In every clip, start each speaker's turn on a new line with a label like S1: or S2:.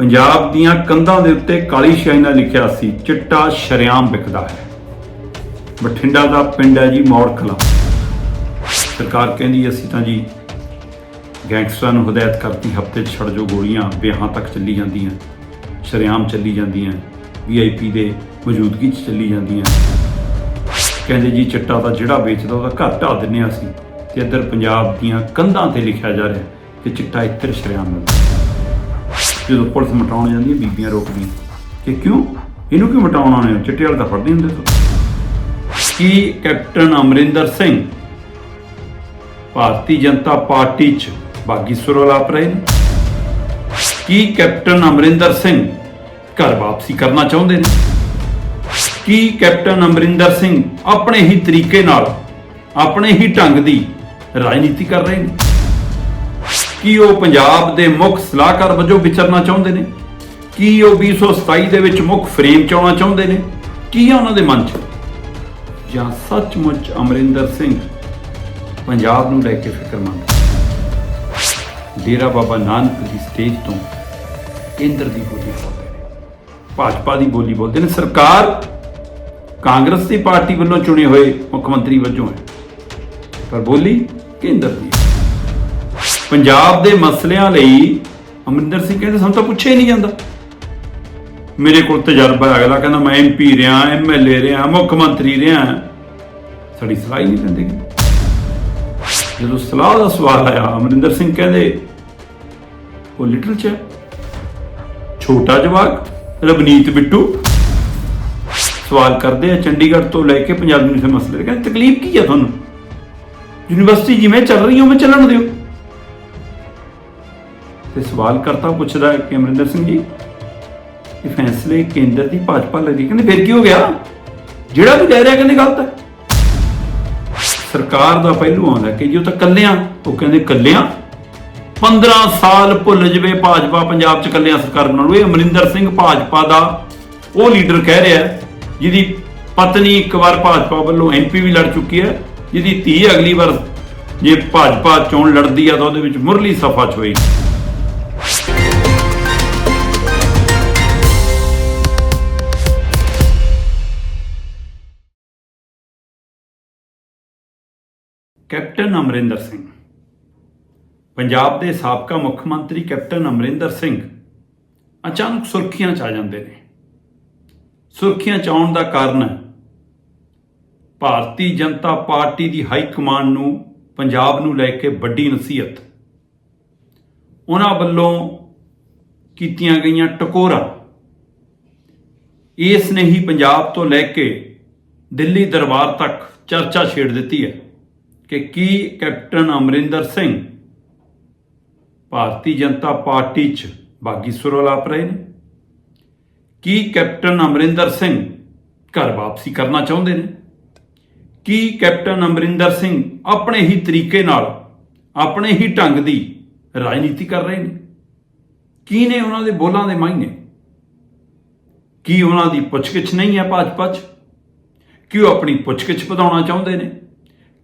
S1: ਪੰਜਾਬ ਦੀਆਂ ਕੰਧਾਂ ਦੇ ਉੱਤੇ ਕਾਲੀ ਸ਼ਾਹੀ ਨਾਲ ਲਿਖਿਆ ਸੀ, ਚਿੱਟਾ ਸ਼ਰਿਆਮ ਵਿਕਦਾ ਹੈ। ਬਠਿੰਡਾ ਦਾ ਪਿੰਡ ਹੈ ਜੀ ਮੌੜ ਕਲਾਂ। ਸਰਕਾਰ ਕਹਿੰਦੀ ਅਸੀਂ ਤਾਂ ਜੀ ਗੈਂਗਸਟਰਾਂ ਨੂੰ ਹਦਾਇਤ ਕਰਤੀ, ਹਫ਼ਤੇ 'ਚ ਛੱਡ ਜੋ ਗੋਲੀਆਂ, ਵਿਆਹਾਂ ਤੱਕ ਚੱਲੀ ਜਾਂਦੀਆਂ, ਸ਼ਰਿਆਮ ਚੱਲੀ ਜਾਂਦੀਆਂ, ਵੀਆਈਪੀ ਦੇ ਮੌਜੂਦਗੀ 'ਚ ਚੱਲੀ ਜਾਂਦੀਆਂ। ਕਹਿੰਦੇ ਜੀ, ਚਿੱਟਾ ਤਾਂ ਜਿਹੜਾ ਵੇਚਦਾ, ਉਹਦਾ ਘਰ ਢਾ ਦਿੰਨੇ ਹਾਂ ਅਸੀਂ। ਤੇ ਇੱਧਰ ਪੰਜਾਬ ਦੀਆਂ ਕੰਧਾਂ ਤੇ ਲਿਖਿਆ ਜਾ ਰਿਹਾ ਕਿ ਚਿੱਟਾ ਇੱਧਰ ਸ਼ਰਿਆਮ ਮਿਲਦਾ ਜਦੋਂ ਪੁਲਿਸ ਮਟਾਉਣ ਜਾਂਦੀ ਹੈ, ਬੀਬੀਆਂ ਰੋਕਦੀਆਂ। ਕਿ ਕਿਉਂ? ਇਹਨੂੰ ਕਿਉਂ ਮਟਾਉਣਾ ਨੇ ਚਿੱਟੇ ਵਾਲੇ ਤਾਂ ਫੜਦੇ ਹੁੰਦੇ ਤੋਂ ਕੀ ਕੈਪਟਨ ਅਮਰਿੰਦਰ ਸਿੰਘ ਭਾਰਤੀ ਜਨਤਾ ਪਾਰਟੀ 'ਚ ਬਾਗੀ ਸੁਰ ਰਹੇ ਨੇ? ਕੀ ਕੈਪਟਨ ਅਮਰਿੰਦਰ ਸਿੰਘ ਘਰ ਵਾਪਸੀ ਕਰਨਾ ਚਾਹੁੰਦੇ ਨੇ? ਕੀ ਕੈਪਟਨ ਅਮਰਿੰਦਰ ਸਿੰਘ ਆਪਣੇ ਹੀ ਤਰੀਕੇ ਨਾਲ, ਆਪਣੇ ਹੀ ਢੰਗ ਦੀ ਰਾਜਨੀਤੀ ਕਰ ਰਹੇ ਨੇ? ਕੀ ਉਹ ਪੰਜਾਬ ਦੇ ਮੁੱਖ ਸਲਾਹਕਾਰ ਵਜੋਂ ਵਿਚਰਨਾ ਚਾਹੁੰਦੇ ਨੇ? ਕੀ ਉਹ 2027 ਦੇ ਵਿੱਚ ਮੁੱਖ ਫਰੇਮ ਚ ਆਉਣਾ ਚਾਹੁੰਦੇ ਨੇ? ਕੀ ਆ ਉਹਨਾਂ ਦੇ ਮਨ 'ਚ? ਜਾਂ ਸੱਚਮੁੱਚ ਅਮਰਿੰਦਰ ਸਿੰਘ ਪੰਜਾਬ ਨੂੰ ਲੈ ਕੇ ਫਿਕਰਮੰਦ ਡੇਰਾ ਬਾਬਾ ਨਾਨਕ ਦੀ ਸਟੇਜ ਤੋਂ ਕੇਂਦਰ ਦੀ ਬੋਲੀ ਬੋਲਦੇ ਨੇ। ਭਾਜਪਾ ਦੀ ਬੋਲੀ ਬੋਲਦੇ ਨੇ। ਸਰਕਾਰ ਕਾਂਗਰਸ ਦੀ ਪਾਰਟੀ ਵੱਲੋਂ ਚੁਣੇ ਹੋਏ ਮੁੱਖ ਮੰਤਰੀ ਵਜੋਂ ਹੈ। ਪਰ ਬੋਲੀ ਕੇਂਦਰ ਦੀ ਪੰਜਾਬ ਦੇ ਮਸਲਿਆਂ ਲਈ ਅਮਰਿੰਦਰ ਸਿੰਘ ਕਹਿੰਦੇ ਸਾਨੂੰ ਤਾਂ ਪੁੱਛਿਆ ਹੀ ਨਹੀਂ ਜਾਂਦਾ। ਮੇਰੇ ਕੋਲ ਤਜਰਬਾ ਹੈ, ਅਗਲਾ ਕਹਿੰਦਾ ਮੈਂ ਐਮਪੀ ਰਿਹਾ ਐਮਐਲਏ ਰਿਹਾ, ਮੁੱਖ ਮੰਤਰੀ ਰਿਹਾ। ਸਾਡੀ ਸਲਾਹ ਹੀ ਨਹੀਂ ਦਿੰਦੇ ਜਦੋਂ ਸਲਾਹ ਦਾ ਸਵਾਲ ਆਇਆ, ਅਮਰਿੰਦਰ ਸਿੰਘ ਕਹਿੰਦੇ, ਉਹ ਲਿਟਲ ਚ ਛੋਟਾ ਜਵਾਕ, ਰਵਨੀਤ ਬਿੱਟੂ। ਸਵਾਲ ਕਰਦੇ ਆ, ਚੰਡੀਗੜ੍ਹ ਤੋਂ ਲੈ ਕੇ ਪੰਜਾਬ ਦੇ ਮਸਲੇ ਕਹਿੰਦੇ, ਤਕਲੀਫ ਕੀ ਹੈ ਤੁਹਾਨੂੰ? ਯੂਨੀਵਰਸਿਟੀ ਜਿਵੇਂ ਚੱਲ ਰਹੀ ਹੈ ਉਵੇਂ ਚੱਲਣ ਦਿਓ। ਤੇ ਸਵਾਲ ਕਰਤਾ, ਪੁੱਛਦਾ ਕਿ ਅਮਰਿੰਦਰ ਸਿੰਘ ਜੀ, ਇਹ ਫੈਸਲੇ ਕੇਂਦਰ ਦੀ ਭਾਜਪਾ ਲੈ ਰਹੀ ਕਹਿੰਦੇ ਫਿਰ ਕੀ ਹੋ ਗਿਆ? ਜਿਹੜਾ ਵੀ ਲੈ ਰਿਹਾ ਕਹਿੰਦੇ ਗਲਤ ਹੈ। ਸਰਕਾਰ ਦਾ ਪਹਿਲੂ ਆਉਂਦਾ ਕਿ ਜੋ ਤਾਂ ਕੱਲਿਆਂ ਉਹ ਕਹਿੰਦੇ ਕੱਲਿਆਂ 15 ਸਾਲ ਭੁੱਲ ਜਵੇ ਭਾਜਪਾ, ਪੰਜਾਬ 'ਚ ਕੱਲਿਆਂ ਸਰਕਾਰ ਬਣਾਉਣ ਨੂੰ। ਇਹ ਅਮਰਿੰਦਰ ਸਿੰਘ ਭਾਜਪਾ ਦਾ ਉਹ ਲੀਡਰ ਕਹਿ ਰਿਹਾ ਜਿਹਦੀ ਪਤਨੀ ਇੱਕ ਵਾਰ ਭਾਜਪਾ ਵੱਲੋਂ ਐਮਪੀ ਵੀ ਲੜ ਚੁੱਕੀ ਹੈ, ਜਿਹਦੀ ਧੀ ਅਗਲੀ ਵਾਰ ਜੇ ਭਾਜਪਾ ਚੋਣ ਲੜਦੀ ਆ ਤਾਂ ਉਹਦੇ ਵਿੱਚ ਮੁਰਲੀ ਸਫਾ ਚ ਹੋਏਗੀ। ਕੈਪਟਨ ਅਮਰਿੰਦਰ ਸਿੰਘ। ਪੰਜਾਬ ਦੇ ਸਾਬਕਾ ਮੁੱਖ ਮੰਤਰੀ ਕੈਪਟਨ ਅਮਰਿੰਦਰ ਸਿੰਘ ਅਚਾਨਕ ਸੁਰਖੀਆਂ ਚ ਆ ਜਾਂਦੇ ਨੇ। ਸੁਰਖੀਆਂ ਚ ਆਉਣ ਦਾ ਕਾਰਨ ਭਾਰਤੀ ਜਨਤਾ ਪਾਰਟੀ ਦੀ ਹਾਈ ਕਮਾਂਡ ਨੂੰ, ਪੰਜਾਬ ਨੂੰ ਲੈ ਕੇ ਵੱਡੀ ਨਸੀਹਤ। ਉਹਨਾਂ ਵੱਲੋਂ ਕੀਤੀਆਂ ਗਈਆਂ ਟਕੋਰਾਂ। ਇਸ ਨੇ ਹੀ ਪੰਜਾਬ ਤੋਂ ਲੈ ਕੇ ਦਿੱਲੀ ਦਰਬਾਰ ਤੱਕ ਚਰਚਾ ਛੇੜ ਦਿੱਤੀ ਹੈ। ਕਿ ਕੀ ਕੈਪਟਨ ਅਮਰਿੰਦਰ ਸਿੰਘ ਭਾਰਤੀ ਜਨਤਾ ਪਾਰਟੀ 'ਚ ਬਾਗੀ ਸੁਰ ਰਹੇ ਨੇ? ਕੀ ਕੈਪਟਨ ਅਮਰਿੰਦਰ ਸਿੰਘ ਘਰ ਵਾਪਸੀ ਕਰਨਾ ਚਾਹੁੰਦੇ ਨੇ? ਕੀ ਕੈਪਟਨ ਅਮਰਿੰਦਰ ਸਿੰਘ ਆਪਣੇ ਹੀ ਤਰੀਕੇ ਨਾਲ, ਆਪਣੇ ਹੀ ਢੰਗ ਦੀ ਰਾਜਨੀਤੀ ਕਰ ਰਹੇ ਨੇ? ਕੀ ਨੇ ਉਹਨਾਂ ਦੇ ਬੋਲਾਂ ਦੇ ਮਾਇਨੇ? ਕੀ ਉਹਨਾਂ ਦੀ ਪੁੱਛਗਿੱਛ ਨਹੀਂ ਹੈ ਭਾਜਪਾ 'ਚ? ਕੀ ਉਹ ਆਪਣੀ ਪੁੱਛਗਿੱਛ ਵਧਾਉਣਾ ਚਾਹੁੰਦੇ ਨੇ?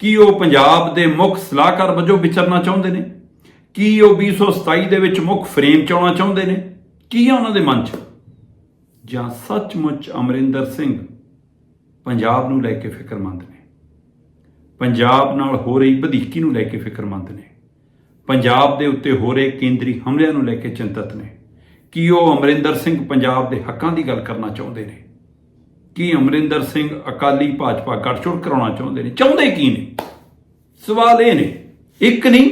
S1: ਕੀ ਉਹ ਪੰਜਾਬ ਦੇ ਮੁੱਖ ਸਲਾਹਕਾਰ ਵਜੋਂ ਵਿਚਰਨਾ ਚਾਹੁੰਦੇ ਨੇ? ਕੀ ਉਹ 2027 ਦੇ ਵਿੱਚ ਮੁੱਖ ਫਰੇਮ ਚ ਆਉਣਾ ਚਾਹੁੰਦੇ ਨੇ? ਕੀ ਆ ਉਹਨਾਂ ਦੇ ਮਨ 'ਚ? ਜਾਂ ਸੱਚਮੁੱਚ ਅਮਰਿੰਦਰ ਸਿੰਘ ਪੰਜਾਬ ਨੂੰ ਲੈ ਕੇ ਫਿਕਰਮੰਦ ਨੇ? ਪੰਜਾਬ ਨਾਲ ਹੋ ਰਹੀ ਵਧੀਕੀ ਨੂੰ ਲੈ ਕੇ ਫਿਕਰਮੰਦ ਨੇ? ਪੰਜਾਬ ਦੇ ਉੱਤੇ ਹੋ ਰਹੇ ਕੇਂਦਰੀ ਹਮਲਿਆਂ ਨੂੰ ਲੈ ਕੇ ਚਿੰਤਤ ਨੇ? ਕੀ ਉਹ ਅਮਰਿੰਦਰ ਸਿੰਘ ਪੰਜਾਬ ਦੇ ਹੱਕਾਂ ਦੀ ਗੱਲ ਕਰਨਾ ਚਾਹੁੰਦੇ ਨੇ? ਕੀ ਅਮਰਿੰਦਰ ਸਿੰਘ ਅਕਾਲੀ ਭਾਜਪਾ ਗੱਠਜੋੜ ਕਰਾਉਣਾ ਚਾਹੁੰਦੇ ਨੇ? ਚਾਹੁੰਦੇ ਕੀ ਨੇ? ਸਵਾਲ ਇਹ ਨੇ, ਇੱਕ ਨਹੀਂ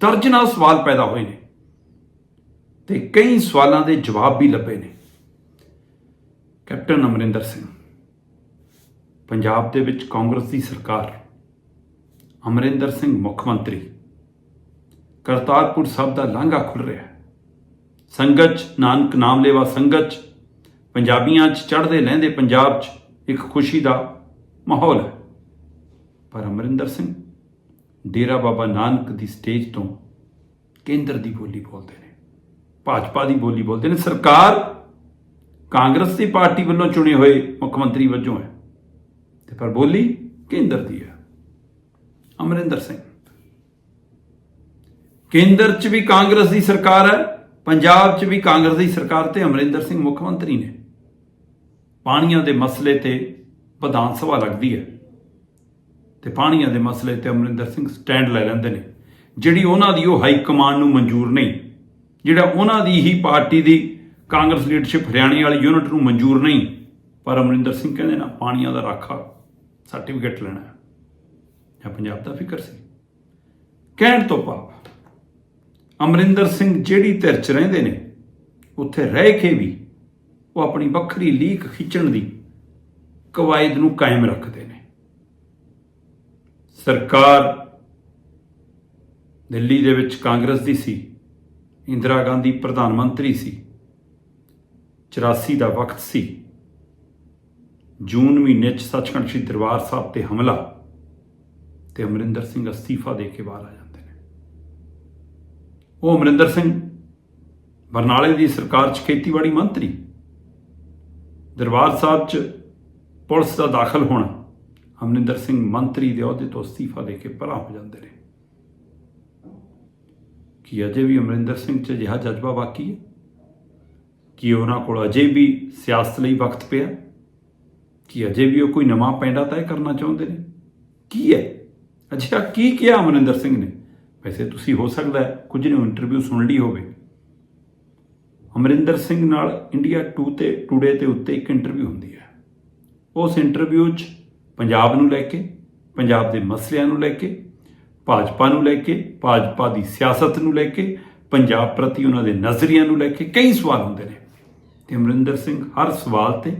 S1: ਦਰਜਨਾਂ ਸਵਾਲ ਪੈਦਾ ਹੋਏ ਨੇ। ਤੇ ਕਈ ਸਵਾਲਾਂ ਦੇ ਜਵਾਬ ਵੀ ਲੱਭੇ ਨੇ। ਕੈਪਟਨ ਅਮਰਿੰਦਰ ਸਿੰਘ, ਪੰਜਾਬ ਦੇ ਵਿੱਚ ਕਾਂਗਰਸ ਦੀ ਸਰਕਾਰ, ਅਮਰਿੰਦਰ ਸਿੰਘ ਮੁੱਖ ਮੰਤਰੀ, ਕਰਤਾਰਪੁਰ ਸਾਹਿਬ ਦਾ ਲਾਂਘਾ ਖੁੱਲ ਰਿਹਾ ਹੈ। ਸੰਗਤ 'ਚ, ਨਾਨਕ ਨਾਮ ਲੈਵਾ ਸੰਗਤ 'ਚ ਪੰਜਾਬੀਆਂ 'ਚ ਚੜ੍ਹਦੇ ਲਹਿੰਦੇ ਪੰਜਾਬ 'ਚ ਇੱਕ ਖੁਸ਼ੀ ਦਾ ਮਾਹੌਲ ਹੈ। ਪਰ ਅਮਰਿੰਦਰ ਸਿੰਘ ਡੇਰਾ ਬਾਬਾ ਨਾਨਕ ਦੀ ਸਟੇਜ ਤੋਂ ਕੇਂਦਰ ਦੀ ਬੋਲੀ ਬੋਲਦੇ ਨੇ, ਭਾਜਪਾ ਦੀ ਬੋਲੀ ਬੋਲਦੇ ਨੇ, ਸਰਕਾਰ ਕਾਂਗਰਸ ਦੀ ਪਾਰਟੀ ਵੱਲੋਂ ਚੁਣੇ ਹੋਏ ਮੁੱਖ ਮੰਤਰੀ ਵਜੋਂ ਹੈ। ਤੇ ਪਰ ਬੋਲੀ ਕੇਂਦਰ ਦੀ ਹੈ। ਅਮਰਿੰਦਰ ਸਿੰਘ ਕੇਂਦਰ 'ਚ ਵੀ ਕਾਂਗਰਸ ਦੀ ਸਰਕਾਰ ਹੈ, ਪੰਜਾਬ 'ਚ ਵੀ ਕਾਂਗਰਸ ਦੀ ਸਰਕਾਰ ਤੇ ਅਮਰਿੰਦਰ ਸਿੰਘ ਮੁੱਖ ਮੰਤਰੀ ਨੇ। ਪਾਣੀਆਂ ਦੇ ਮਸਲੇ ਤੇ ਵਿਧਾਨ ਸਭਾ ਲੱਗਦੀ ਹੈ। ਤੇ ਪਾਣੀਆਂ ਦੇ ਮਸਲੇ ਤੇ ਅਮਰਿੰਦਰ ਸਿੰਘ ਸਟੈਂਡ ਲੈ ਲੈਂਦੇ ਨੇ। ਜਿਹੜੀ ਉਹਨਾਂ ਦੀ ਉਹ ਹਾਈ ਕਮਾਂਡ ਨੂੰ ਮਨਜ਼ੂਰ ਨਹੀਂ, ਜਿਹੜਾ ਉਹਨਾਂ ਦੀ ਹੀ ਪਾਰਟੀ ਦੀ ਕਾਂਗਰਸ ਲੀਡਰਸ਼ਿਪ ਹਰਿਆਣੇ ਵਾਲੀ ਯੂਨਿਟ ਨੂੰ ਮਨਜ਼ੂਰ ਨਹੀਂ, ਪਰ ਅਮਰਿੰਦਰ ਸਿੰਘ ਕਹਿੰਦੇ ਨਾ ਪਾਣੀਆਂ ਦਾ ਰਾਖਾ ਸਰਟੀਫਿਕੇਟ ਲੈਣਾ ਹੈ। ਜਾਂ ਪੰਜਾਬ ਦਾ ਫਿਕਰ ਸੀ। ਕਹਿਣ ਤੋਂ ਭਾਵ ਅਮਰਿੰਦਰ ਸਿੰਘ ਜਿਹੜੀ ਧਿਰ 'ਚ ਰਹਿੰਦੇ ਨੇ, ਉੱਥੇ ਰਹਿ ਕੇ ਵੀ ਉਹ ਆਪਣੀ ਵੱਖਰੀ ਲੀਕ ਖਿੱਚਣ ਦੀ ਕਵਾਇਦ ਨੂੰ ਕਾਇਮ ਰੱਖਦੇ ਨੇ। ਸਰਕਾਰ ਦਿੱਲੀ ਦੇ ਵਿੱਚ ਕਾਂਗਰਸ ਦੀ ਸੀ, ਇੰਦਰਾ ਗਾਂਧੀ ਪ੍ਰਧਾਨ ਮੰਤਰੀ ਸੀ 84 ਦਾ ਵਕਤ ਸੀ। ਜੂਨ ਮਹੀਨੇ 'ਚ ਸੱਚਖੰਡ ਸ੍ਰੀ ਦਰਬਾਰ ਸਾਹਿਬ ਤੇ ਹਮਲਾ ਤੇ ਅਮਰਿੰਦਰ ਸਿੰਘ ਅਸਤੀਫਾ ਦੇ ਕੇ ਬਾਹਰ ਆ ਜਾਂਦੇ ਨੇ। ਉਹ ਅਮਰਿੰਦਰ ਸਿੰਘ ਬਰਨਾਲੇ ਦੀ ਸਰਕਾਰ 'ਚ ਖੇਤੀਬਾੜੀ ਮੰਤਰੀ ਦਰਬਾਰ ਸਾਹਿਬ 'ਚ ਪੁਲਿਸ ਦਾ ਦਾਖਲ ਹੋਣਾ ਅਮਰਿੰਦਰ ਸਿੰਘ ਮੰਤਰੀ ਦੇ ਅਹੁਦੇ ਤੋਂ ਅਸਤੀਫਾ ਦੇ ਕੇ ਪਰਾਂ ਹੋ ਜਾਂਦੇ ਨੇ। ਕਿ ਅਜੇ ਵੀ ਅਮਰਿੰਦਰ ਸਿੰਘ 'ਚ ਅਜਿਹਾ ਜਜ਼ਬਾ ਬਾਕੀ ਹੈ? ਕਿ ਉਹਨਾਂ ਕੋਲ ਅਜੇ ਵੀ ਸਿਆਸਤ ਲਈ ਵਕਤ ਪਿਆ? ਕਿ ਅਜੇ ਵੀ ਉਹ ਕੋਈ ਨਵਾਂ ਪੈਂਡਾ ਤੈਅ ਕਰਨਾ ਚਾਹੁੰਦੇ ਨੇ? ਕੀ ਹੈ? ਅਜਿਹਾ ਕੀ ਕਿਹਾ ਅਮਰਿੰਦਰ ਸਿੰਘ ਨੇ? ਵੈਸੇ ਤੁਸੀਂ ਹੋ ਸਕਦਾ ਕੁਝ ਨੂੰ ਇੰਟਰਵਿਊ ਸੁਣ ਲਈ ਹੋਵੇ। ਅਮਰਿੰਦਰ ਸਿੰਘ ਨਾਲ ਇੰਡੀਆ 2 ਤੇ ਟੂਡੇ ਤੇ ਉੱਤੇ ਇੱਕ ਇੰਟਰਵਿਊ ਹੁੰਦੀ ਹੈ। ਉਸ ਇੰਟਰਵਿਊ 'ਚ ਪੰਜਾਬ ਨੂੰ ਲੈ ਕੇ, ਪੰਜਾਬ ਦੇ ਮਸਲਿਆਂ ਨੂੰ ਲੈ ਕੇ, ਭਾਜਪਾ ਨੂੰ ਲੈ ਕੇ, ਭਾਜਪਾ ਦੀ ਸਿਆਸਤ ਨੂੰ ਲੈ ਕੇ, ਪੰਜਾਬ ਪ੍ਰਤੀ ਉਹਨਾਂ ਦੇ ਨਜ਼ਰੀਆਂ ਨੂੰ ਲੈ ਕੇ ਕਈ ਸਵਾਲ ਹੁੰਦੇ ਨੇ। ਤੇ ਅਮਰਿੰਦਰ ਸਿੰਘ ਹਰ ਸਵਾਲ ਤੇ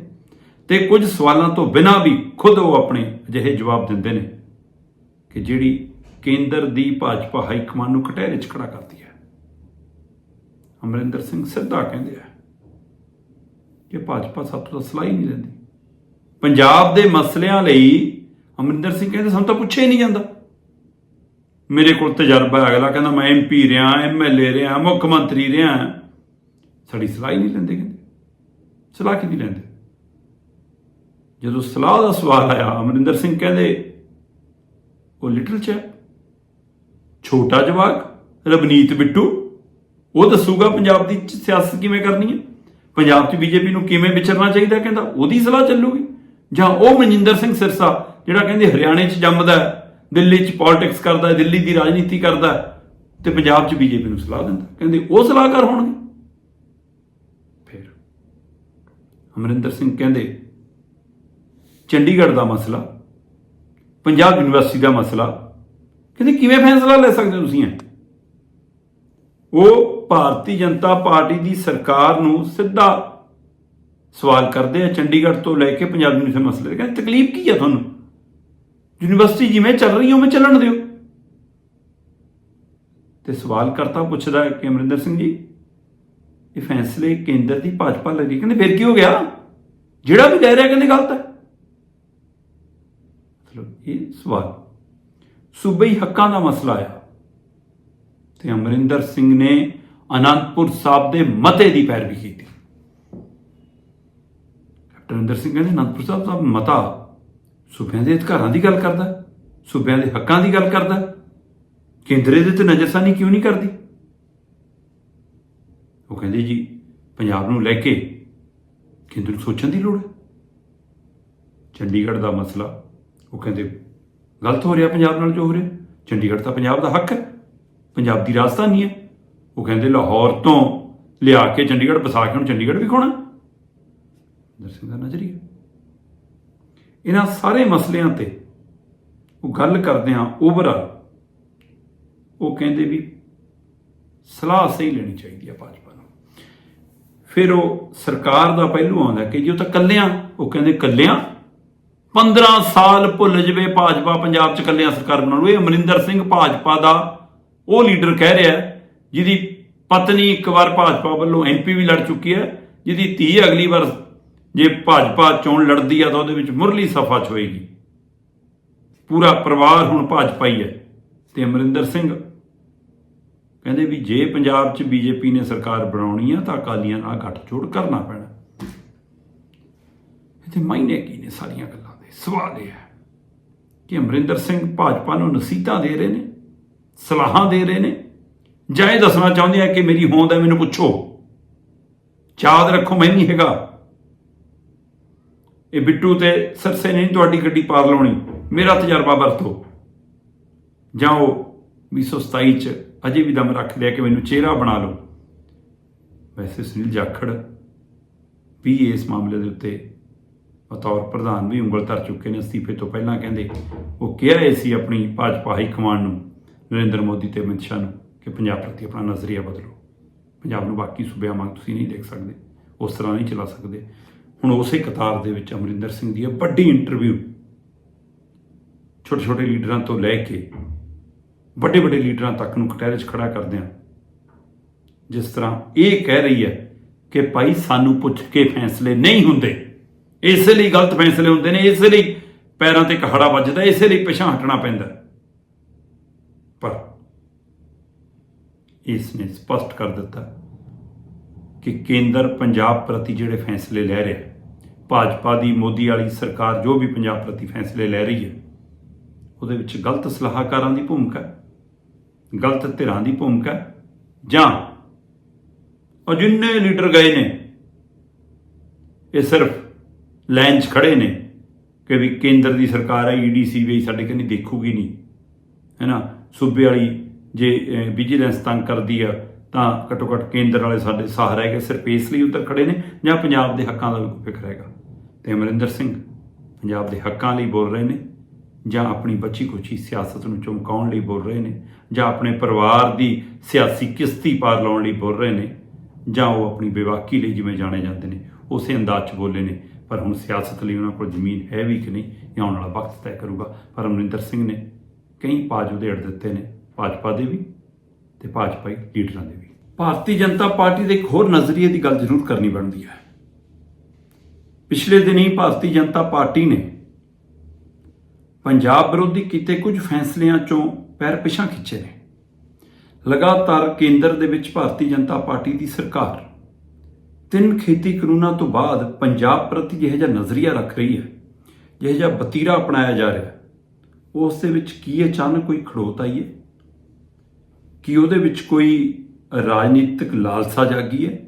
S1: ਤੇ ਕੁਝ ਸਵਾਲਾਂ ਤੋਂ ਬਿਨਾਂ ਵੀ ਖੁਦ ਉਹ ਆਪਣੇ ਅਜਿਹੇ ਜਵਾਬ ਦਿੰਦੇ ਨੇ ਕਿ ਜਿਹੜੀ ਕੇਂਦਰ ਦੀ ਭਾਜਪਾ ਹਾਈ ਕਮਾਂਡ ਨੂੰ ਕਟਹਿਰੇ 'ਚ ਖੜਾ ਕਰਦੀ ਹੈ। ਅਮਰਿੰਦਰ ਸਿੰਘ ਸਿੱਧਾ ਕਹਿੰਦੇ ਆ ਕਿ ਭਾਜਪਾ ਸਾਤੋਂ ਤਾਂ ਸਲਾਹ ਹੀ ਨਹੀਂ ਲੈਂਦੀ। ਪੰਜਾਬ ਦੇ ਮਸਲਿਆਂ ਲਈ ਅਮਰਿੰਦਰ ਸਿੰਘ ਕਹਿੰਦੇ, ਸਾਨੂੰ ਤਾਂ ਪੁੱਛਿਆ ਹੀ ਨਹੀਂ ਜਾਂਦਾ। ਮੇਰੇ ਕੋਲ ਤਜਰਬਾ ਅਗਲਾ ਕਹਿੰਦਾ, ਮੈਂ ਐਮਪੀ ਰਿਹਾ ਐਮਐਲਏ ਰਿਹਾ, ਮੁੱਖ ਮੰਤਰੀ ਰਿਹਾ। ਸਾਡੀ ਸਲਾਹ ਹੀ ਨਹੀਂ ਲੈਂਦੇ ਕਹਿੰਦੇ। ਸਲਾਹ ਕਿਹਦੀ ਲੈਂਦੇ? ਜਦੋਂ ਸਲਾਹ ਦਾ ਸਵਾਲ ਆਇਆ, ਅਮਰਿੰਦਰ ਸਿੰਘ ਕਹਿੰਦੇ, ਉਹ ਲਿਟਲ ਚੈਪ, ਛੋਟਾ ਜਵਾਕ, ਰਵਨੀਤ ਬਿੱਟੂ ਉਹ ਦੱਸੂਗਾ ਪੰਜਾਬ ਦੀ ਸਿਆਸਤ ਕਿਵੇਂ ਕਰਨੀ ਹੈ? ਪੰਜਾਬ 'ਚ ਬੀਜੇਪੀ ਨੂੰ ਕਿਵੇਂ ਵਿਚਰਨਾ ਚਾਹੀਦਾ ਕਹਿੰਦਾ ਉਹਦੀ ਸਲਾਹ ਚੱਲੂਗੀ। ਜਾਂ ਉਹ ਮਨਜਿੰਦਰ ਸਿੰਘ ਸਿਰਸਾ ਜਿਹੜਾ ਕਹਿੰਦੇ ਹਰਿਆਣੇ 'ਚ ਜੰਮਦਾ ਦਿੱਲੀ 'ਚ ਪੋਲਿਟਿਕਸ ਕਰਦਾ ਦਿੱਲੀ ਦੀ ਰਾਜਨੀਤੀ ਕਰਦਾ ਹੈ, ਤੇ ਪੰਜਾਬ 'ਚ ਬੀਜੇਪੀ ਨੂੰ ਸਲਾਹ ਦਿੰਦਾ ਕਹਿੰਦੇ ਉਹ ਸਲਾਹਕਾਰ ਹੋਣਗੇ। ਫਿਰ ਅਮਰਿੰਦਰ ਸਿੰਘ ਕਹਿੰਦੇ ਚੰਡੀਗੜ੍ਹ ਦਾ ਮਸਲਾ ਪੰਜਾਬ ਯੂਨੀਵਰਸਿਟੀ ਦਾ ਮਸਲਾ ਕਹਿੰਦੇ ਕਿਵੇਂ ਫੈਸਲਾ ਲੈ ਸਕਦੇ ਤੁਸੀਂ ਇਹ ਉਹ ਭਾਰਤੀ ਜਨਤਾ ਪਾਰਟੀ ਦੀ ਸਰਕਾਰ ਨੂੰ ਸਿੱਧਾ ਸਵਾਲ ਕਰਦੇ ਆ ਚੰਡੀਗੜ੍ਹ ਤੋਂ ਲੈ ਕੇ ਪੰਜਾਬ ਯੂਨੀਵਰਸਿਟੀ ਮਸਲੇ ਦੇ ਕਹਿੰਦੇ ਤਕਲੀਫ ਕੀ ਹੈ ਤੁਹਾਨੂੰ? ਯੂਨੀਵਰਸਿਟੀ ਜਿਵੇਂ ਚੱਲ ਰਹੀ ਉਵੇਂ ਚੱਲਣ ਦਿਓ। ਤੇ ਸਵਾਲ ਕਰਤਾ ਪੁੱਛਦਾ ਹੈ ਕਿ ਅਮਰਿੰਦਰ ਸਿੰਘ ਜੀ, ਇਹ ਫੈਸਲੇ ਕੇਂਦਰ ਦੀ ਭਾਜਪਾ ਲੈ ਰਹੀ ਕਹਿੰਦੇ ਫਿਰ ਕੀ ਹੋ ਗਿਆ? ਜਿਹੜਾ ਵੀ ਕਹਿ ਰਿਹਾ ਕਹਿੰਦੇ ਗਲਤ ਹੈ। ਮਤਲਬ ਇਹ ਸਵਾਲ। ਸੂਬਈ ਹੱਕਾਂ ਦਾ ਮਸਲਾ ਆਇਆ ਤੇ ਅਮਰਿੰਦਰ ਸਿੰਘ ਨੇ ਅਨੰਦਪੁਰ ਸਾਹਿਬ ਦੇ ਮਤੇ ਦੀ ਪੈਰਵੀ ਕੀਤੀ। ਕੈਪਟਨ ਅਮਰਿੰਦਰ ਸਿੰਘ ਕਹਿੰਦੇ, ਅਨੰਦਪੁਰ ਸਾਹਿਬ ਦਾ ਮਤਾ ਸੂਬਿਆਂ ਦੇ ਅਧਿਕਾਰਾਂ ਦੀ ਗੱਲ ਕਰਦਾ, ਸੂਬਿਆਂ ਦੇ ਹੱਕਾਂ ਦੀ ਗੱਲ ਕਰਦਾ ਹੈ। ਕੇਂਦਰ ਇਹਦੇ ਤੇ ਨਜ਼ਰਸਾਨੀ ਕਿਉਂ ਨਹੀਂ ਕਰਦੀ? ਉਹ ਕਹਿੰਦੇ ਜੀ, ਪੰਜਾਬ ਨੂੰ ਲੈ ਕੇ ਕੇਂਦਰ ਨੂੰ ਸੋਚਣ ਦੀ ਲੋੜ ਹੈ। ਚੰਡੀਗੜ੍ਹ ਦਾ ਮਸਲਾ, ਉਹ ਕਹਿੰਦੇ, ਗਲਤ ਹੋ ਰਿਹਾ ਪੰਜਾਬ ਨਾਲ ਜੋ ਹੋ ਰਿਹਾ। ਚੰਡੀਗੜ੍ਹ ਤਾਂ ਪੰਜਾਬ ਦਾ ਹੱਕ ਹੈ, ਪੰਜਾਬ ਦੀ ਰਾਜਧਾਨੀ ਹੈ। ਉਹ ਕਹਿੰਦੇ ਲਾਹੌਰ ਤੋਂ ਲਿਆ ਕੇ ਚੰਡੀਗੜ੍ਹ, ਵਸਾ ਕੇ ਹੁਣ ਚੰਡੀਗੜ੍ਹ ਵੀ ਖੋਣਾ ਦਰਸ਼ਨ ਦਾ ਨਜ਼ਰੀਆ ਇਹਨਾਂ ਸਾਰੇ ਮਸਲਿਆਂ ਤੇ ਉਹ ਗੱਲ ਕਰਦੇ ਆ ਓਵਰਆਲ ਉਹ ਕਹਿੰਦੇ ਵੀ ਸਲਾਹ ਸਹੀ ਲੈਣੀ ਚਾਹੀਦੀ ਆ ਭਾਜਪਾ ਨੂੰ। ਫਿਰ ਉਹ ਸਰਕਾਰ ਦਾ ਪਹਿਲੂ ਆਉਂਦਾ ਕਿ ਜੀ ਉਹ ਤਾਂ ਕੱਲਿਆਂ ਉਹ ਕਹਿੰਦੇ ਕੱਲਿਆਂ 15 ਸਾਲ ਭੁੱਲ ਜਵੇ ਭਾਜਪਾ ਪੰਜਾਬ 'ਚ ਕੱਲਿਆਂ ਸਰਕਾਰ ਬਣਾ ਲੂ ਇਹ ਅਮਰਿੰਦਰ ਸਿੰਘ ਭਾਜਪਾ ਦਾ ਉਹ ਲੀਡਰ ਕਹਿ ਰਿਹਾ ਜਿਹਦੀ ਪਤਨੀ ਇੱਕ ਵਾਰ ਭਾਜਪਾ ਵੱਲੋਂ ਐਮਪੀ ਵੀ ਲੜ ਚੁੱਕੀ ਹੈ, ਜਿਹਦੀ ਧੀ ਅਗਲੀ ਵਾਰ ਜੇ ਭਾਜਪਾ ਚੋਣ ਲੜਦੀ ਆ ਤਾਂ ਉਹਦੇ ਵਿੱਚ ਮੁਰਲੀ ਸਫਾ ਚ ਹੋਏਗੀ ਪੂਰਾ ਪਰਿਵਾਰ ਹੁਣ ਭਾਜਪਾ ਹੀ ਹੈ ਤੇ ਅਮਰਿੰਦਰ ਸਿੰਘ ਕਹਿੰਦੇ ਵੀ ਜੇ ਪੰਜਾਬ 'ਚ ਬੀਜੇਪੀ ਨੇ ਸਰਕਾਰ ਬਣਾਉਣੀ ਆ ਤਾਂ ਅਕਾਲੀਆਂ ਨਾਲ ਗੱਠਜੋੜ ਕਰਨਾ ਪੈਣਾ। ਇੱਥੇ ਮਾਇਨੇ ਕੀ ਨੇ ਸਾਰੀਆਂ ਗੱਲਾਂ ਦੇ? ਸਵਾਲ ਇਹ ਹੈ ਕਿ ਅਮਰਿੰਦਰ ਸਿੰਘ ਭਾਜਪਾ ਨੂੰ ਨਸੀਹਤਾਂ ਦੇ ਰਹੇ ਨੇ, ਸਲਾਹਾਂ ਦੇ ਰਹੇ ਨੇ ਜਾਂ ਇਹ ਦੱਸਣਾ ਚਾਹੁੰਦੇ ਆ ਕਿ ਮੇਰੀ ਹੋਂਦ ਹੈ, ਮੈਨੂੰ ਪੁੱਛੋ। ਯਾਦ ਰੱਖੋ, ਮੈਂ ਨਹੀਂ ਹੈਗਾ। ਇਹ ਬਿੱਟੂ ਤੇ ਸਰਸੇ ਨਹੀਂ ਤੁਹਾਡੀ ਗੱਡੀ ਪਾਰ ਲਾਉਣੀ। ਮੇਰਾ ਤਜਰਬਾ ਵਰਤੋ। ਜਾਂ ਉਹ 227 ਚ ਅਜੇ ਵੀ ਦਮ ਰੱਖ ਲਿਆ ਕਿ ਮੈਨੂੰ ਚਿਹਰਾ ਬਣਾ ਲਓ। ਵੈਸੇ ਸੁਨੀਲ ਜਾਖੜ ਵੀ ਇਸ ਮਾਮਲੇ ਦੇ ਉੱਤੇ ਬਤੌਰ ਪ੍ਰਧਾਨ ਵੀ ਉਂਗਲ ਧਰ ਚੁੱਕੇ ਨੇ ਅਸਤੀਫੇ ਤੋਂ ਪਹਿਲਾਂ ਕਹਿੰਦੇ, ਉਹ ਕਹਿ ਰਹੇ ਸੀ ਆਪਣੀ ਭਾਜਪਾ ਹਾਈ ਕਮਾਂਡ ਨੂੰ, ਨਰਿੰਦਰ ਮੋਦੀ ਤੇ ਅਮਿਤ ਸ਼ਾਹ ਨੂੰ। ਕਿ ਪੰਜਾਬ ਪ੍ਰਤੀ ਆਪਣਾ ਨਜ਼ਰੀਆ ਬਦਲੋ। ਪੰਜਾਬ ਨੂੰ ਬਾਕੀ ਸੂਬਿਆਂ ਵਾਂਗ ਤੁਸੀਂ ਨਹੀਂ ਦੇਖ ਸਕਦੇ, ਉਸ ਤਰ੍ਹਾਂ ਨਹੀਂ ਚਲਾ ਸਕਦੇ। ਹੁਣ ਉਸੇ ਕਤਾਰ ਦੇ ਵਿੱਚ ਅਮਰਿੰਦਰ ਸਿੰਘ ਦੀ ਇਹ ਵੱਡੀ ਇੰਟਰਵਿਊ ਛੋਟੇ ਛੋਟੇ ਲੀਡਰਾਂ ਤੋਂ ਲੈ ਕੇ ਵੱਡੇ ਵੱਡੇ ਲੀਡਰਾਂ ਤੱਕ ਨੂੰ ਕਟਹਿਰੇ 'ਚ ਖੜਾ ਕਰਦੇ ਆ ਜਿਸ ਤਰ੍ਹਾਂ ਇਹ ਕਹਿ ਰਹੀ ਹੈ ਕਿ ਭਾਈ ਸਾਨੂੰ ਪੁੱਛ ਕੇ ਫੈਸਲੇ ਨਹੀਂ ਹੁੰਦੇ। ਇਸੇ ਲਈ ਗਲਤ ਫੈਸਲੇ ਹੁੰਦੇ ਨੇ, ਇਸੇ ਲਈ ਪੈਰਾਂ ਤੇ ਕਹਾੜਾ ਵੱਜਦਾ, ਇਸੇ ਲਈ ਪਿਛਾਂ ਹਟਣਾ ਪੈਂਦਾ ਪਰ ਇਸ ਨੇ ਸਪਸ਼ਟ ਕਰ ਦਿੱਤਾ ਕਿ ਕੇਂਦਰ ਪੰਜਾਬ ਪ੍ਰਤੀ ਜਿਹੜੇ ਫੈਸਲੇ ਲੈ ਰਿਹਾ ਹੈ, ਭਾਜਪਾ ਦੀ ਮੋਦੀ ਵਾਲੀ ਸਰਕਾਰ ਜੋ ਵੀ ਪੰਜਾਬ ਪ੍ਰਤੀ ਫੈਸਲੇ ਲੈ ਰਹੀ ਹੈ ਉਹਦੇ ਵਿੱਚ ਗਲਤ ਸਲਾਹਕਾਰਾਂ ਦੀ ਭੂਮਿਕਾ ਗਲਤ ਧਿਰਾਂ ਦੀ ਭੂਮਿਕਾ ਜਾਂ ਉਹ ਜਿੰਨੇ ਲੀਡਰ ਗਏ ਨੇ ਇਹ ਸਿਰਫ ਲਾਈਨ 'ਚ ਖੜੇ ਨੇ ਕਿ ਵੀ ਕੇਂਦਰ ਦੀ ਸਰਕਾਰ ਹੈ ਈਡੀ ਸੀਬੀਆਈ ਸਾਡੇ ਕੰਨੀ ਦੇਖੂਗੀ ਨਹੀਂ ਹੈ ਨਾ? ਸੂਬੇ ਵਾਲੀ ਜੇ ਵਿਜੀਲੈਂਸ ਤੰਗ ਕਰਦੀ ਆ, ਤਾਂ ਘੱਟੋ ਘੱਟ ਕੇਂਦਰ ਵਾਲੇ ਸਾਡੇ ਸਹਾਰਾ ਹੈ ਕਿ ਸਿਰਫ ਇਸ ਲਈ ਉੱਤਰ ਖੜੇ ਨੇ, ਜਾਂ ਪੰਜਾਬ ਦੇ ਹੱਕਾਂ ਦਾ ਵੀ ਫਿਕਰ ਹੈਗਾ? ਤੇ ਅਮਰਿੰਦਰ ਸਿੰਘ, ਪੰਜਾਬ ਦੇ ਹੱਕਾਂ ਲਈ ਬੋਲ ਰਹੇ ਨੇ, ਜਾਂ ਆਪਣੀ ਬੱਚੀ ਕੁਚੀ ਸਿਆਸਤ ਨੂੰ ਚਮਕਾਉਣ ਲਈ ਬੋਲ ਰਹੇ ਨੇ, ਜਾਂ ਆਪਣੇ ਪਰਿਵਾਰ ਦੀ ਸਿਆਸੀ ਕਿਸ਼ਤੀ ਪਾਰ ਲਾਉਣ ਲਈ ਬੋਲ ਰਹੇ ਨੇ, ਜਾਂ ਉਹ ਆਪਣੀ ਬੇਵਾਕੀ ਲਈ ਜਿਵੇਂ ਜਾਣੇ ਜਾਂਦੇ ਨੇ, ਉਸੇ ਅੰਦਾਜ਼ 'ਚ ਬੋਲੇ ਨੇ, ਪਰ ਹੁਣ ਸਿਆਸਤ ਲਈ ਉਹਨਾਂ ਕੋਲ ਜ਼ਮੀਨ ਹੈ ਵੀ ਕਿ ਨਹੀਂ, ਇਹ ਆਉਣ ਵਾਲਾ ਵਕਤ ਤੈਅ ਕਰੂਗਾ। ਪਰ ਅਮਰਿੰਦਰ ਸਿੰਘ ਨੇ ਕਈ ਪਾਜ ਉਧੇੜ ਦਿੱਤੇ ਨੇ। ਭਾਜਪਾ ਦੇ ਵੀ ਤੇ ਭਾਜਪਾਈ ਲੀਡਰਾਂ ਦੇ ਵੀ। ਭਾਰਤੀ ਜਨਤਾ ਪਾਰਟੀ ਦੇ ਇੱਕ ਹੋਰ ਨਜ਼ਰੀਏ ਦੀ ਗੱਲ ਜ਼ਰੂਰ ਕਰਨੀ ਬਣਦੀ ਹੈ। ਪਿਛਲੇ ਦਿਨੀ ਭਾਰਤੀ ਜਨਤਾ ਪਾਰਟੀ ਨੇ ਪੰਜਾਬ ਵਿਰੋਧੀ ਕੀਤੇ ਕੁਝ ਫੈਸਲਿਆਂ ਚੋਂ ਪੈਰ ਪਿਛਾਂ ਖਿੱਚੇ ਨੇ। ਲਗਾਤਾਰ ਕੇਂਦਰ ਦੇ ਵਿੱਚ ਭਾਰਤੀ ਜਨਤਾ ਪਾਰਟੀ ਦੀ ਸਰਕਾਰ ਤਿੰਨ ਖੇਤੀ ਕਾਨੂੰਨਾਂ ਤੋਂ ਬਾਅਦ ਪੰਜਾਬ ਪ੍ਰਤੀ ਜਿਹੋ ਜਿਹਾ ਨਜ਼ਰੀਆ ਰੱਖ ਰਹੀ ਹੈ, ਜਿਹੋ ਜਿਹਾ ਬਤੀਰਾ ਅਪਣਾਇਆ ਜਾ ਰਿਹਾ, ਉਸ ਦੇ ਵਿੱਚ ਕੀ ਅਚਾਨਕ ਕੋਈ ਖੜੋਤ ਆਈ ਹੈ? ਕਿ ਉਹਦੇ ਵਿੱਚ ਕੋਈ ਰਾਜਨੀਤਿਕ ਲਾਲਸਾ ਜਾਗੀ ਹੈ?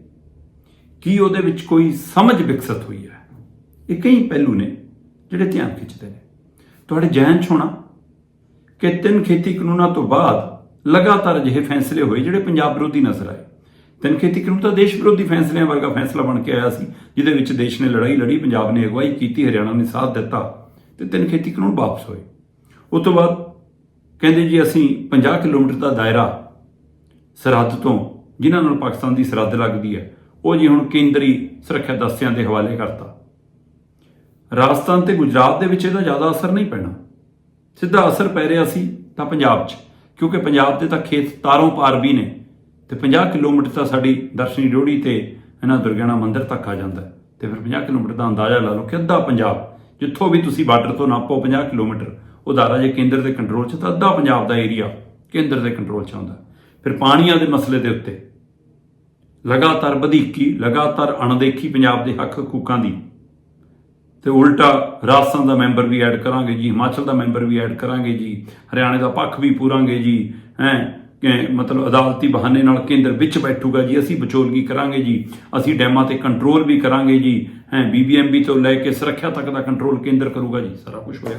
S1: ਕੀ ਉਹਦੇ ਵਿੱਚ ਕੋਈ ਸਮਝ ਵਿਕਸਿਤ ਹੋਈ ਹੈ? ਇਹ ਕਈ ਪਹਿਲੂ ਨੇ ਜਿਹੜੇ ਧਿਆਨ ਖਿੱਚਦੇ ਨੇ। ਤੁਹਾਡੇ ਜੈਨ 'ਚ ਹੋਣਾ ਕਿ ਤਿੰਨ ਖੇਤੀ ਕਾਨੂੰਨਾਂ ਤੋਂ ਬਾਅਦ ਲਗਾਤਾਰ ਅਜਿਹੇ ਫੈਸਲੇ ਹੋਏ ਜਿਹੜੇ ਪੰਜਾਬ ਵਿਰੋਧੀ ਨਜ਼ਰ ਆਏ। ਤਿੰਨ ਖੇਤੀ ਕਾਨੂੰਨ ਤਾਂ ਦੇਸ਼ ਵਿਰੋਧੀ ਫੈਸਲਿਆਂ ਵਰਗਾ ਫੈਸਲਾ ਬਣ ਕੇ ਆਇਆ ਸੀ, ਜਿਹਦੇ ਵਿੱਚ ਦੇਸ਼ ਨੇ ਲੜਾਈ ਲੜੀ, ਪੰਜਾਬ ਨੇ ਅਗਵਾਈ ਕੀਤੀ, ਹਰਿਆਣਾ ਨੇ ਸਾਥ ਦਿੱਤਾ ਤੇ ਤਿੰਨ ਖੇਤੀ ਕਾਨੂੰਨ ਵਾਪਸ ਹੋਏ। ਉਸ ਤੋਂ ਬਾਅਦ ਕਹਿੰਦੇ ਜੀ ਅਸੀਂ 50 ਕਿਲੋਮੀਟਰ ਦਾ ਦਾਇਰਾ ਸਰਹੱਦ ਤੋਂ, ਜਿਨ੍ਹਾਂ ਨਾਲ ਪਾਕਿਸਤਾਨ ਦੀ ਸਰਹੱਦ ਲੱਗਦੀ ਹੈ, ਉਹ ਜੀ ਹੁਣ ਕੇਂਦਰੀ ਸੁਰੱਖਿਆ ਦਸਤਿਆਂ ਦੇ ਹਵਾਲੇ ਕਰਤਾ। ਰਾਜਸਥਾਨ ਤੇ ਗੁਜਰਾਤ ਦੇ ਵਿੱਚ ਇਹਦਾ ਜ਼ਿਆਦਾ ਅਸਰ ਨਹੀਂ ਪੈਣਾ। ਸਿੱਧਾ ਅਸਰ ਪੈ ਰਿਹਾ ਸੀ ਤਾਂ ਪੰਜਾਬ 'ਚ, ਕਿਉਂਕਿ ਪੰਜਾਬ ਦੇ ਤਾਂ ਖੇਤ ਤਾਰੋਂ ਪਾਰ ਵੀ ਨੇ ਤੇ 50 ਕਿਲੋਮੀਟਰ ਤਾਂ ਸਾਡੀ ਦਰਸ਼ਨੀ ਡੋੜੀ ਤੇ ਇਹਨਾਂ ਦੁਰਗਿਆਣਾ ਮੰਦਿਰ ਤੱਕ ਆ ਜਾਂਦਾ ਹੈ। ਤੇ ਫਿਰ 50 ਕਿਲੋਮੀਟਰ ਦਾ ਅੰਦਾਜ਼ਾ ਲਾ ਲਓ ਕਿ ਅੱਧਾ ਪੰਜਾਬ, ਜਿੱਥੋਂ ਵੀ ਤੁਸੀਂ ਬਾਰਡਰ ਤੋਂ ਨਾਪੋ 50 ਕਿਲੋਮੀਟਰ, ਉਹ ਦਾਰਾ ਜੇ ਕੇਂਦਰ ਦੇ ਕੰਟਰੋਲ 'ਚ, ਤਾਂ ਅੱਧਾ ਪੰਜਾਬ ਦਾ ਏਰੀਆ ਕੇਂਦਰ ਦੇ ਕੰਟਰੋਲ 'ਚ ਆਉਂਦਾ ਫਿਰ ਪਾਣੀਆਂ ਦੇ ਮਸਲੇ ਦੇ ਉੱਤੇ। ਲਗਾਤਾਰ ਵਧੀਕੀ, ਲਗਾਤਾਰ ਅਣਦੇਖੀ ਪੰਜਾਬ ਦੇ ਹੱਕ ਹਕੂਕਾਂ ਦੀ। ਤੇ ਉਲਟਾ ਰਾਜਸਥਾਨ ਦਾ ਮੈਂਬਰ ਵੀ ਐਡ ਕਰਾਂਗੇ ਜੀ, ਹਿਮਾਚਲ ਦਾ ਮੈਂਬਰ ਵੀ ਐਡ ਕਰਾਂਗੇ ਜੀ, ਹਰਿਆਣੇ ਦਾ ਪੱਖ ਵੀ ਪੂਰਾਂਗੇ ਜੀ, ਹੈ ਮਤਲਬ ਅਦਾਲਤੀ ਬਹਾਨੇ ਨਾਲ ਕੇਂਦਰ ਵਿੱਚ ਬੈਠੂਗਾ ਜੀ, ਅਸੀਂ ਵਿਚੋਲਗੀ ਕਰਾਂਗੇ ਜੀ, ਅਸੀਂ ਡੈਮਾਂ ਤੇ ਕੰਟਰੋਲ ਵੀ ਕਰਾਂਗੇ ਜੀ, ਹੈ ਬੀਬੀਐਮਬੀ ਤੋਂ ਲੈ ਕੇ ਸੁਰੱਖਿਆ ਤੱਕ ਦਾ ਕੰਟਰੋਲ ਕੇਂਦਰ ਕਰੂਗਾ ਜੀ, ਸਾਰਾ ਕੁਝ ਹੋਇਆ।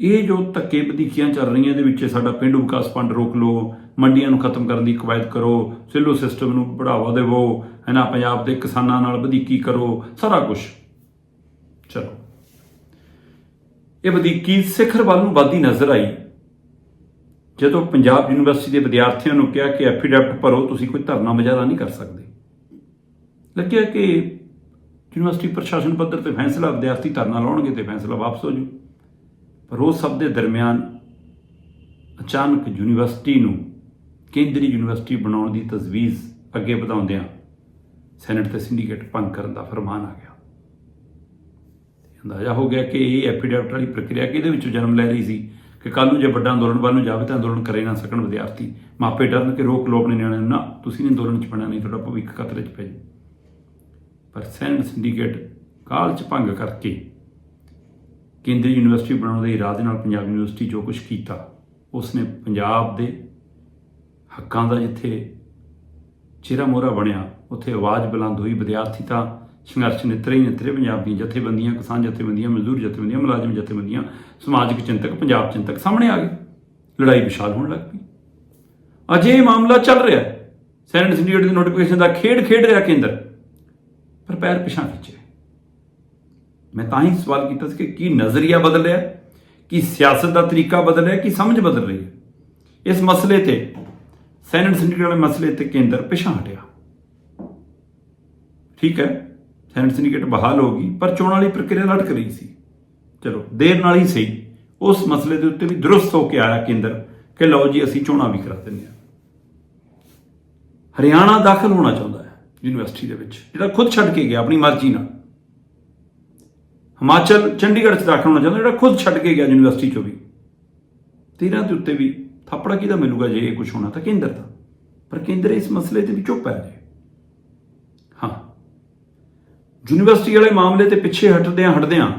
S1: ਇਹ ਜੋ ਧੱਕੇ ਵਧੀਕੀਆਂ ਚੱਲ ਰਹੀਆਂ ਦੇ ਵਿੱਚ ਸਾਡਾ ਪਿੰਡੂ ਵਿਕਾਸ ਫੰਡ ਰੋਕ ਲਓ, ਮੰਡੀਆਂ ਨੂੰ ਖਤਮ ਕਰਨ ਦੀ ਕਵਾਇਦ ਕਰੋ, ਸਿਲੋ ਸਿਸਟਮ ਨੂੰ ਬੜਾਵਾ ਦੇਵੋ, ਹੈ ਨਾ, ਪੰਜਾਬ ਦੇ ਕਿਸਾਨਾਂ ਨਾਲ ਵਧੀਕੀ ਕਰੋ, ਸਾਰਾ ਕੁਝ ਚਲੋ। ਇਹ ਵਧੀਕੀ ਸਿਖਰ ਵੱਲ ਨੂੰ ਵੱਧਦੀ ਨਜ਼ਰ ਆਈ। ਜਦੋਂ ਪੰਜਾਬ ਯੂਨੀਵਰਸਿਟੀ ਦੇ ਵਿਦਿਆਰਥੀਆਂ ਨੂੰ ਕਿਹਾ ਕਿ ਐਫੀਡੈਵਿਟ ਭਰੋ, ਤੁਸੀਂ ਕੋਈ ਧਰਨਾ ਮੁਜ਼ਾਹਰਾ ਨਹੀਂ ਕਰ ਸਕਦੇ। ਲੱਗਿਆ ਕਿ ਯੂਨੀਵਰਸਿਟੀ ਪ੍ਰਸ਼ਾਸਨ ਪੱਧਰ ਤੇ ਫੈਸਲਾ, ਵਿਦਿਆਰਥੀ ਧਰਨਾ ਲਾਉਣਗੇ ਤੇ ਫੈਸਲਾ ਵਾਪਸ ਹੋ ਜੂ। ਪਰ ਉਹ ਸਭ ਦੇ ਦਰਮਿਆਨ ਅਚਾਨਕ ਯੂਨੀਵਰਸਿਟੀ ਨੂੰ ਕੇਂਦਰੀ ਯੂਨੀਵਰਸਿਟੀ ਬਣਾਉਣ ਦੀ ਤਜਵੀਜ਼ ਅੱਗੇ ਵਧਾਉਂਦਿਆਂ ਸੈਨੇਟ ਤੇ ਸਿੰਡੀਕੇਟ ਭੰਗ ਕਰਨ ਦਾ ਫਰਮਾਨ ਆ ਗਿਆ। ਅੰਦਾਜ਼ਾ ਹੋ ਗਿਆ ਕਿ ਇਹ ਐਫੀਡੈਵਿਟ ਵਾਲੀ ਪ੍ਰਕਿਰਿਆ ਕਿਹਦੇ ਵਿੱਚੋਂ ਜਨਮ ਲੈ ਰਹੀ ਸੀ ਕਿ ਕੱਲ ਨੂੰ ਜੇ ਵੱਡਾ ਅੰਦੋਲਨ ਵੱਲ ਨੂੰ ਜਾਵੇ ਤਾਂ ਅੰਦੋਲਨ ਕਰੇ ਨਾ ਸਕਣ ਵਿਦਿਆਰਥੀ। ਮਾਪੇ ਡਰਨ ਕਿ ਰੋਕ ਲੋ ਆਪਣੇ ਨਿਆਣਿਆਂ ਨੂੰ, ਨਾ, ਤੁਸੀਂ ਨਹੀਂ ਅੰਦੋਲਨ ਚ ਪੈਣਾ ਨਹੀਂ, ਤੁਹਾਡਾ ਭਵਿੱਖ ਖਤਰੇ ਚ ਪੈ ਜਾਏ ਪਰ ਸੈਨੇਟ, ਸਿੰਡੀਕੇਟ ਕਾਲ ਚ ਭੰਗ ਕਰਕੇ ਕੇਂਦਰੀ ਯੂਨੀਵਰਸਿਟੀ ਬਣਾਉਣ ਦੇ ਇਰਾਦੇ ਨਾਲ ਪੰਜਾਬ ਯੂਨੀਵਰਸਿਟੀ ਜੋ ਕੁਝ ਕੀਤਾ ਉਸ ਨੇ ਪੰਜਾਬ ਦੇ ਹੱਕਾਂ ਦਾ ਜਿੱਥੇ ਚਿਹਰਾ ਮੋਹਰਾ ਬਣਿਆ, ਉੱਥੇ ਆਵਾਜ਼ ਬੁਲੰਦ ਹੋਈ, ਵਿਦਿਆਰਥੀ ਤਾਂ ਸੰਘਰਸ਼ ਨਿਤਰੇ ਹੀ ਨਿਤਰੇ ਪੰਜਾਬ ਦੀਆਂ ਜਥੇਬੰਦੀਆਂ, ਕਿਸਾਨ ਜਥੇਬੰਦੀਆਂ, ਮਜ਼ਦੂਰ ਜਥੇਬੰਦੀਆਂ, ਮੁਲਾਜ਼ਮ ਜਥੇਬੰਦੀਆਂ, ਸਮਾਜਿਕ ਚਿੰਤਕ, ਪੰਜਾਬ ਚਿੰਤਕ ਸਾਹਮਣੇ ਆ ਗਏ। ਲੜਾਈ ਵਿਸ਼ਾਲ ਹੋਣ ਲੱਗ ਪਈ। ਅਜੇ ਇਹ ਮਾਮਲਾ ਚੱਲ ਰਿਹਾ ਹੈ। ਸੈਨੇਟ ਸਿੰਡੀਕੇਟ ਦੀ ਨੋਟੀਫਿਕੇਸ਼ਨ ਦਾ ਖੇਡ ਖੇਡ ਰਿਹਾ ਕੇਂਦਰ। ਪਰ ਪੈਰ ਪਿਛਾਂ ਖਿੱਚੇ ਮੈਂ ਤਾਂ ਹੀ ਸਵਾਲ ਕੀਤਾ ਸੀ ਕਿ ਕੀ ਨਜ਼ਰੀਆ ਬਦਲਿਆ ਕੀ ਸਿਆਸਤ ਦਾ ਤਰੀਕਾ ਬਦਲਿਆ ਕੀ ਸਮਝ ਬਦਲ ਰਹੀ ਹੈ? ਇਸ ਮਸਲੇ ਤੇ, ਸੈਨੇਟ ਸਿੰਡੀਕੇਟ ਵਾਲੇ ਮਸਲੇ ਤੇ ਕੇਂਦਰ ਪਿਛਾਂ ਹਟਿਆ। ਠੀਕ ਹੈ? ਸੈਨੇਟ ਸਿੰਡੀਕੇਟ ਬਹਾਲ ਹੋ ਗਈ, ਪਰ ਚੋਣ ਵਾਲੀ ਪ੍ਰਕਿਰਿਆ ਲਟਕ ਰਹੀ ਸੀ। ਚਲੋ, ਦੇਰ ਨਾਲ ਹੀ ਸਹੀ। ਉਸ ਮਸਲੇ ਦੇ ਉੱਤੇ ਵੀ ਦਰੁਸਤ ਹੋ ਕੇ ਆਇਆ ਕੇਂਦਰ ਕਿ ਲਓ ਜੀ, ਅਸੀਂ ਚੋਣਾਂ ਵੀ ਕਰਾ ਦਿੰਦੇ ਹਾਂ। ਹਰਿਆਣਾ ਦਾਖਲ ਹੋਣਾ ਚਾਹੁੰਦਾ ਹੈ ਯੂਨੀਵਰਸਿਟੀ ਦੇ ਵਿੱਚ। ਜਿਹੜਾ ਖੁਦ ਛੱਡ ਕੇ ਗਿਆ, ਆਪਣੀ ਮਰਜ਼ੀ ਨਾਲ। ਹਿਮਾਚਲ, ਚੰਡੀਗੜ੍ਹ ਚ ਦਾਖਲ ਹੋਣਾ ਚਾਹੁੰਦਾ, ਜਿਹੜਾ ਖੁਦ ਛੱਡ ਕੇ ਗਿਆ ਯੂਨੀਵਰਸਿਟੀ ਚੋਂ ਵੀ। ਤੀਰਾਂ ਦੇ ਉੱਤੇ ਵੀ ਥਾਪੜਾ ਕਿਹਦਾ ਮਿਲੂਗਾ ਜੇ ਇਹ ਕੁਝ ਹੋਣਾ, ਤਾਂ ਕੇਂਦਰ ਦਾ। ਪਰ ਕੇਂਦਰ ਇਸ ਮਸਲੇ ਤੇ ਵੀ ਚੁੱਪ ਹੈ ਜੀ। ਹਾਂ। ਯੂਨੀਵਰਸਿਟੀ ਵਾਲੇ ਮਾਮਲੇ ਤੇ ਪਿੱਛੇ ਹਟਦਿਆਂ ਹਟਦਿਆਂ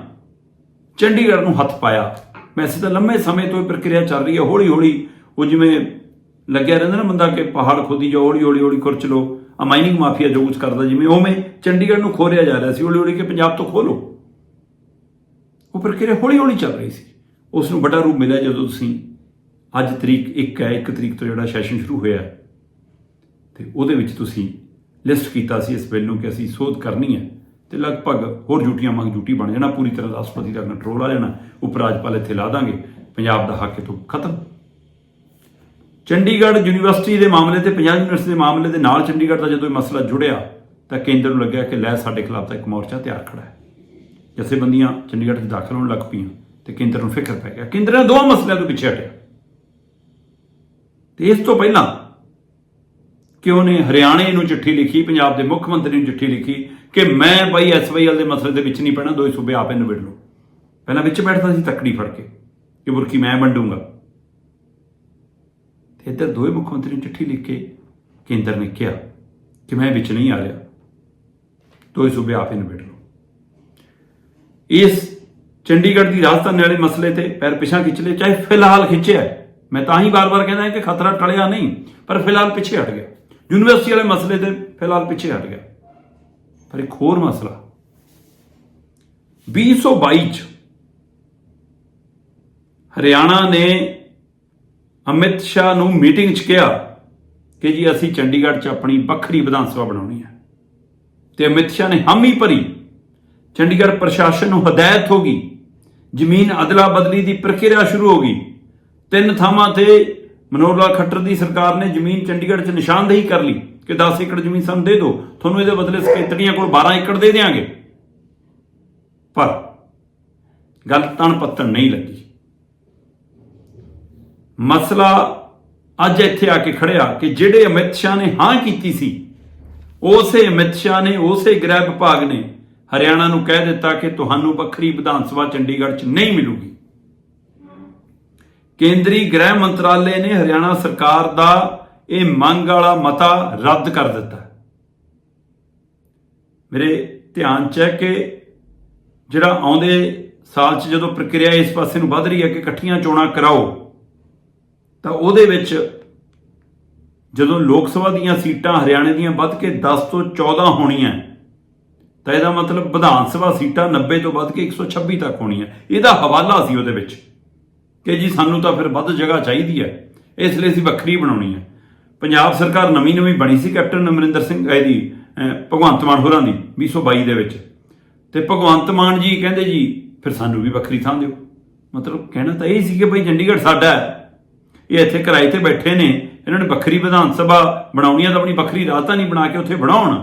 S1: ਚੰਡੀਗੜ੍ਹ ਨੂੰ ਹੱਥ ਪਾਇਆ। ਵੈਸੇ ਤਾਂ ਲੰਮੇ ਸਮੇਂ ਤੋਂ ਇਹ ਪ੍ਰਕਿਰਿਆ ਚੱਲ ਰਹੀ ਹੈ ਹੌਲੀ ਹੌਲੀ ਉਹ ਜਿਵੇਂ ਲੱਗਿਆ ਰਹਿੰਦਾ ਨਾ ਬੰਦਾ ਕਿ ਪਹਾੜ ਖੋਦੀ ਜਾਓ ਹੌਲੀ ਹੌਲੀ ਹੌਲੀ ਖੁਰਚ ਲੋ ਆ ਮਾਈਨਿੰਗ ਮਾਫੀਆ ਜੋ ਕੁਝ ਕਰਦਾ, ਜਿਵੇਂ ਉਵੇਂ ਚੰਡੀਗੜ੍ਹ ਨੂੰ ਖੋਰਿਆ ਜਾ ਰਿਹਾ ਸੀ ਹੌਲੀ ਹੌਲੀ ਕਿ ਪੰਜਾਬ ਤੋਂ ਖੋਲੋ ਉਹ ਪ੍ਰਕਿਰਿਆ ਹੌਲੀ ਹੌਲੀ ਚੱਲ ਰਹੀ ਸੀ। ਉਸ ਨੂੰ ਵੱਡਾ ਰੂਪ ਮਿਲਿਆ ਜਦੋਂ ਤੁਸੀਂ ਅੱਜ ਤਰੀਕ 1 ਹੈ 1 ਤਰੀਕ ਤੋਂ ਜਿਹੜਾ ਸੈਸ਼ਨ ਸ਼ੁਰੂ ਹੋਇਆ। ਹੈ, ਤੇ ਉਹਦੇ ਵਿੱਚ ਤੁਸੀਂ ਲਿਸਟ ਕੀਤਾ ਸੀ ਇਸ ਬਿੱਲ ਨੂੰ ਕਿ ਅਸੀਂ ਸੋਧ ਕਰਨੀ ਹੈ ਤੇ ਲਗਭਗ ਹੋਰ ਡਿਊਟੀਆਂ ਮੰਗ ਡਿਊਟੀ ਬਣ ਜਾਣਾ ਪੂਰੀ ਤਰ੍ਹਾਂ ਰਾਸ਼ਟਰਪਤੀ ਦਾ ਕੰਟਰੋਲ ਆ ਜਾਣਾ ਉਪ ਰਾਜਪਾਲ ਇੱਥੇ ਲਾ ਦਾਂਗੇ ਪੰਜਾਬ ਦਾ ਹੱਕ ਤੋਂ ਖਤਮ। ਚੰਡੀਗੜ੍ਹ ਯੂਨੀਵਰਸਿਟੀ ਦੇ ਮਾਮਲੇ ਤੇ ਪੰਜਾਬ ਯੂਨੀਵਰਸਿਟੀ ਦੇ ਮਾਮਲੇ ਦੇ ਨਾਲ ਚੰਡੀਗੜ੍ਹ ਦਾ ਜਦੋਂ ਇਹ ਮਸਲਾ ਜੁੜਿਆ ਤਾਂ ਕੇਂਦਰ ਨੂੰ ਲੱਗਿਆ ਕਿ ਲੈ ਸਾਡੇ ਖਿਲਾਫ ਤਾਂ ਇੱਕ ਮੋਰਚਾ ਤਿਆਰ ਖੜਾ ਹੈ। ਜਥੇਬੰਦੀਆਂ ਚੰਡੀਗੜ੍ਹ 'ਚ ਦਾਖਲ ਹੋਣ ਲੱਗ ਪਈਆਂ ਤੇ ਕੇਂਦਰ ਨੂੰ ਫਿਕਰ ਪੈ ਗਿਆ। ਕੇਂਦਰ ਨੇ ਦੋਵਾਂ ਮਸਲਿਆਂ ਤੋਂ ਪਿੱਛੇ ਹਟਿਆ। ਤੇ ਇਸ ਤੋਂ ਪਹਿਲਾਂ ਕਿ ਉਹਨੇ ਹਰਿਆਣੇ ਨੂੰ ਚਿੱਠੀ ਲਿਖੀ, ਪੰਜਾਬ ਦੇ ਮੁੱਖ ਮੰਤਰੀ ਨੂੰ ਚਿੱਠੀ ਲਿਖੀ ਕਿ ਮੈਂ ਬਾਈ ਐਸਵਾਈਐਲ ਦੇ ਮਸਲੇ ਦੇ ਵਿੱਚ ਨਹੀਂ ਪੈਣਾ ਦੋਏ ਸੂਬੇ ਆਪੇ ਨਿਬੇੜ ਲਓ। ਪਹਿਲਾਂ ਵਿੱਚ ਬੈਠਦਾ ਸੀ ਤੱਕੜੀ ਫੜ ਕੇ। ਕਿ ਬੁਰਕੀ ਮੈਂ ਵੰਡੂੰਗਾ। ਤੇ ਇੱਧਰ ਦੋਵੇਂ ਮੁੱਖ ਮੰਤਰੀ ਨੂੰ ਚਿੱਠੀ ਲਿਖ ਕੇ ਕੇਂਦਰ ਨੇ ਕਿਹਾ ਕਿ ਮੈਂ ਵਿੱਚ ਨਹੀਂ ਆ ਰਿਹਾ। ਦੋਏ ਸੂਬੇ ਆਪੇ ਨਿਬੇੜ ਲਓ। ਇਸ ਚੰਡੀਗੜ੍ਹ ਦੀ ਰਾਜਧਾਨੀ ਵਾਲੇ ਮਸਲੇ ਤੇ ਪੈਰ ਪਿਛਾਂ ਖਿੱਚ ਲਏ, ਚਾਹੇ ਫਿਲਹਾਲ ਖਿੱਚਿਆ ਮੈਂ ਤਾਂ ਹੀ ਬਾਰ-ਬਾਰ ਕਹਿੰਦਾ ਕਿ ਖਤਰਾ ਟਲਿਆ ਨਹੀਂ, ਪਰ ਫਿਲਹਾਲ ਪਿੱਛੇ ਹਟ ਗਿਆ। ਯੂਨੀਵਰਸਿਟੀ ਵਾਲੇ ਮਸਲੇ ਤੇ ਫਿਲਹਾਲ ਪਿੱਛੇ ਹਟ ਗਿਆ। ਪਰ ਇੱਕ ਹੋਰ ਮਸਲਾ। 2022 ਚ ਹਰਿਆਣਾ ਨੇ ਅਮਿਤ ਸ਼ਾਹ ਨੂੰ ਮੀਟਿੰਗ 'ਚ ਕਿਹਾ ਕਿ ਜੀ ਅਸੀਂ ਚੰਡੀਗੜ੍ਹ 'ਚ ਆਪਣੀ ਵੱਖਰੀ ਵਿਧਾਨ ਸਭਾ ਬਣਾਉਣੀ ਹੈ। ਤੇ ਅਮਿਤ ਸ਼ਾਹ ਨੇ ਹਾਮੀ ਭਰੀ ਚੰਡੀਗੜ੍ਹ ਪ੍ਰਸ਼ਾਸਨ ਨੂੰ ਹਦਾਇਤ ਹੋ ਗਈ, ਜ਼ਮੀਨ ਅਦਲਾ ਬਦਲੀ ਦੀ ਪ੍ਰਕਿਰਿਆ ਸ਼ੁਰੂ ਹੋ ਗਈ। ਤਿੰਨ ਥਾਵਾਂ ਤੇ ਮਨੋਹਰ ਲਾਲ ਖੱਟਰ ਦੀ ਸਰਕਾਰ ਨੇ ਜ਼ਮੀਨ ਚੰਡੀਗੜ੍ਹ 'ਚ ਨਿਸ਼ਾਨਦੇਹੀ ਕਰ ਲਈ ਕਿ 10 ਏਕੜ ਜ਼ਮੀਨ ਸਾਨੂੰ ਦੇ ਦਿਓ। ਤੁਹਾਨੂੰ ਇਹਦੇ ਬਦਲੇ ਸਕੇਤੜੀਆਂ ਕੋਲ 12 ਏਕੜ ਦੇ ਦੇਵਾਂਗੇ ਪਰ ਗੱਲ ਤਣ ਪੱਤਣ ਨਹੀਂ ਲੱਗੀ। ਮਸਲਾ ਅੱਜ ਇੱਥੇ ਆ ਕੇ ਖੜਿਆ ਕਿ ਜਿਹੜੇ ਅਮਿਤ ਸ਼ਾਹ ਨੇ ਹਾਂ ਕੀਤੀ ਸੀ, ਉਸੇ ਅਮਿਤ ਸ਼ਾਹ ਨੇ, ਉਸੇ ਗ੍ਰਹਿ ਵਿਭਾਗ ਨੇ ਹਰਿਆਣਾ ਨੂੰ ਕਹਿ ਦਿੱਤਾ ਕਿ ਤੁਹਾਨੂੰ ਵੱਖਰੀ ਵਿਧਾਨ ਸਭਾ ਚੰਡੀਗੜ੍ਹ 'ਚ ਨਹੀਂ ਮਿਲੂਗੀ। ਕੇਂਦਰੀ ਗ੍ਰਹਿ ਮੰਤਰਾਲੇ ਨੇ ਹਰਿਆਣਾ ਸਰਕਾਰ ਦਾ ਇਹ ਮੰਗ ਵਾਲਾ ਮਤਾ ਰੱਦ ਕਰ ਦਿੱਤਾ। ਮੇਰੇ ਧਿਆਨ 'ਚ ਹੈ ਕਿ ਜਿਹੜਾ ਆਉਂਦੇ ਸਾਲ 'ਚ ਜਦੋਂ ਪ੍ਰਕਿਰਿਆ ਇਸ ਪਾਸੇ ਨੂੰ ਵੱਧ ਰਹੀ ਹੈ ਕਿ ਇਕੱਠੀਆਂ ਚੋਣਾਂ ਕਰਾਓ, ਤਾਂ ਉਹਦੇ ਵਿੱਚ ਜਦੋਂ ਲੋਕ ਸਭਾ ਦੀਆਂ ਸੀਟਾਂ ਹਰਿਆਣੇ ਦੀਆਂ ਵੱਧ ਕੇ 10 ਤੋਂ 14 ਹੋਣੀਆਂ ਤਾਂ ਇਹਦਾ ਮਤਲਬ ਵਿਧਾਨ ਸਭਾ ਸੀਟਾਂ 90 ਤੋਂ ਵੱਧ ਕੇ 126 ਤੱਕ ਹੋਣੀਆਂ। ਇਹਦਾ ਹਵਾਲਾ ਸੀ ਉਹਦੇ ਵਿੱਚ ਕਿ ਜੀ ਸਾਨੂੰ ਤਾਂ ਫਿਰ ਵੱਧ ਜਗ੍ਹਾ ਚਾਹੀਦੀ ਹੈ। ਇਸ ਲਈ ਅਸੀਂ ਵੱਖਰੀ ਬਣਾਉਣੀ ਹੈ। ਪੰਜਾਬ ਸਰਕਾਰ ਨਵੀਂ ਨਵੀਂ ਬਣੀ ਸੀ ਕੈਪਟਨ ਅਮਰਿੰਦਰ ਸਿੰਘ ਇਹਦੀ ਭਗਵੰਤ ਮਾਨ ਹੋਰਾਂ ਦੀ 2022 ਦੇ ਵਿੱਚ। ਤੇ ਭਗਵੰਤ ਮਾਨ ਜੀ ਕਹਿੰਦੇ ਜੀ, ਫਿਰ ਸਾਨੂੰ ਵੀ ਵੱਖਰੀ ਥਾਂ ਦਿਓ। ਮਤਲਬ ਕਹਿਣਾ ਤਾਂ ਇਹ ਸੀ ਕਿ ਭਾਈ ਚੰਡੀਗੜ੍ਹ ਸਾਡਾ ਹੈ। ਇਹ ਇੱਥੇ ਕਿਰਾਏ ਤੇ ਬੈਠੇ ਨੇ। ਇਹਨਾਂ ਨੇ ਵੱਖਰੀ ਵਿਧਾਨ ਸਭਾ ਬਣਾਉਣੀ ਹੈ ਤਾਂ ਆਪਣੀ ਵੱਖਰੀ ਰਾਜਧਾਨੀ ਬਣਾ ਕੇ ਉੱਥੇ ਬਣਾਉਣ।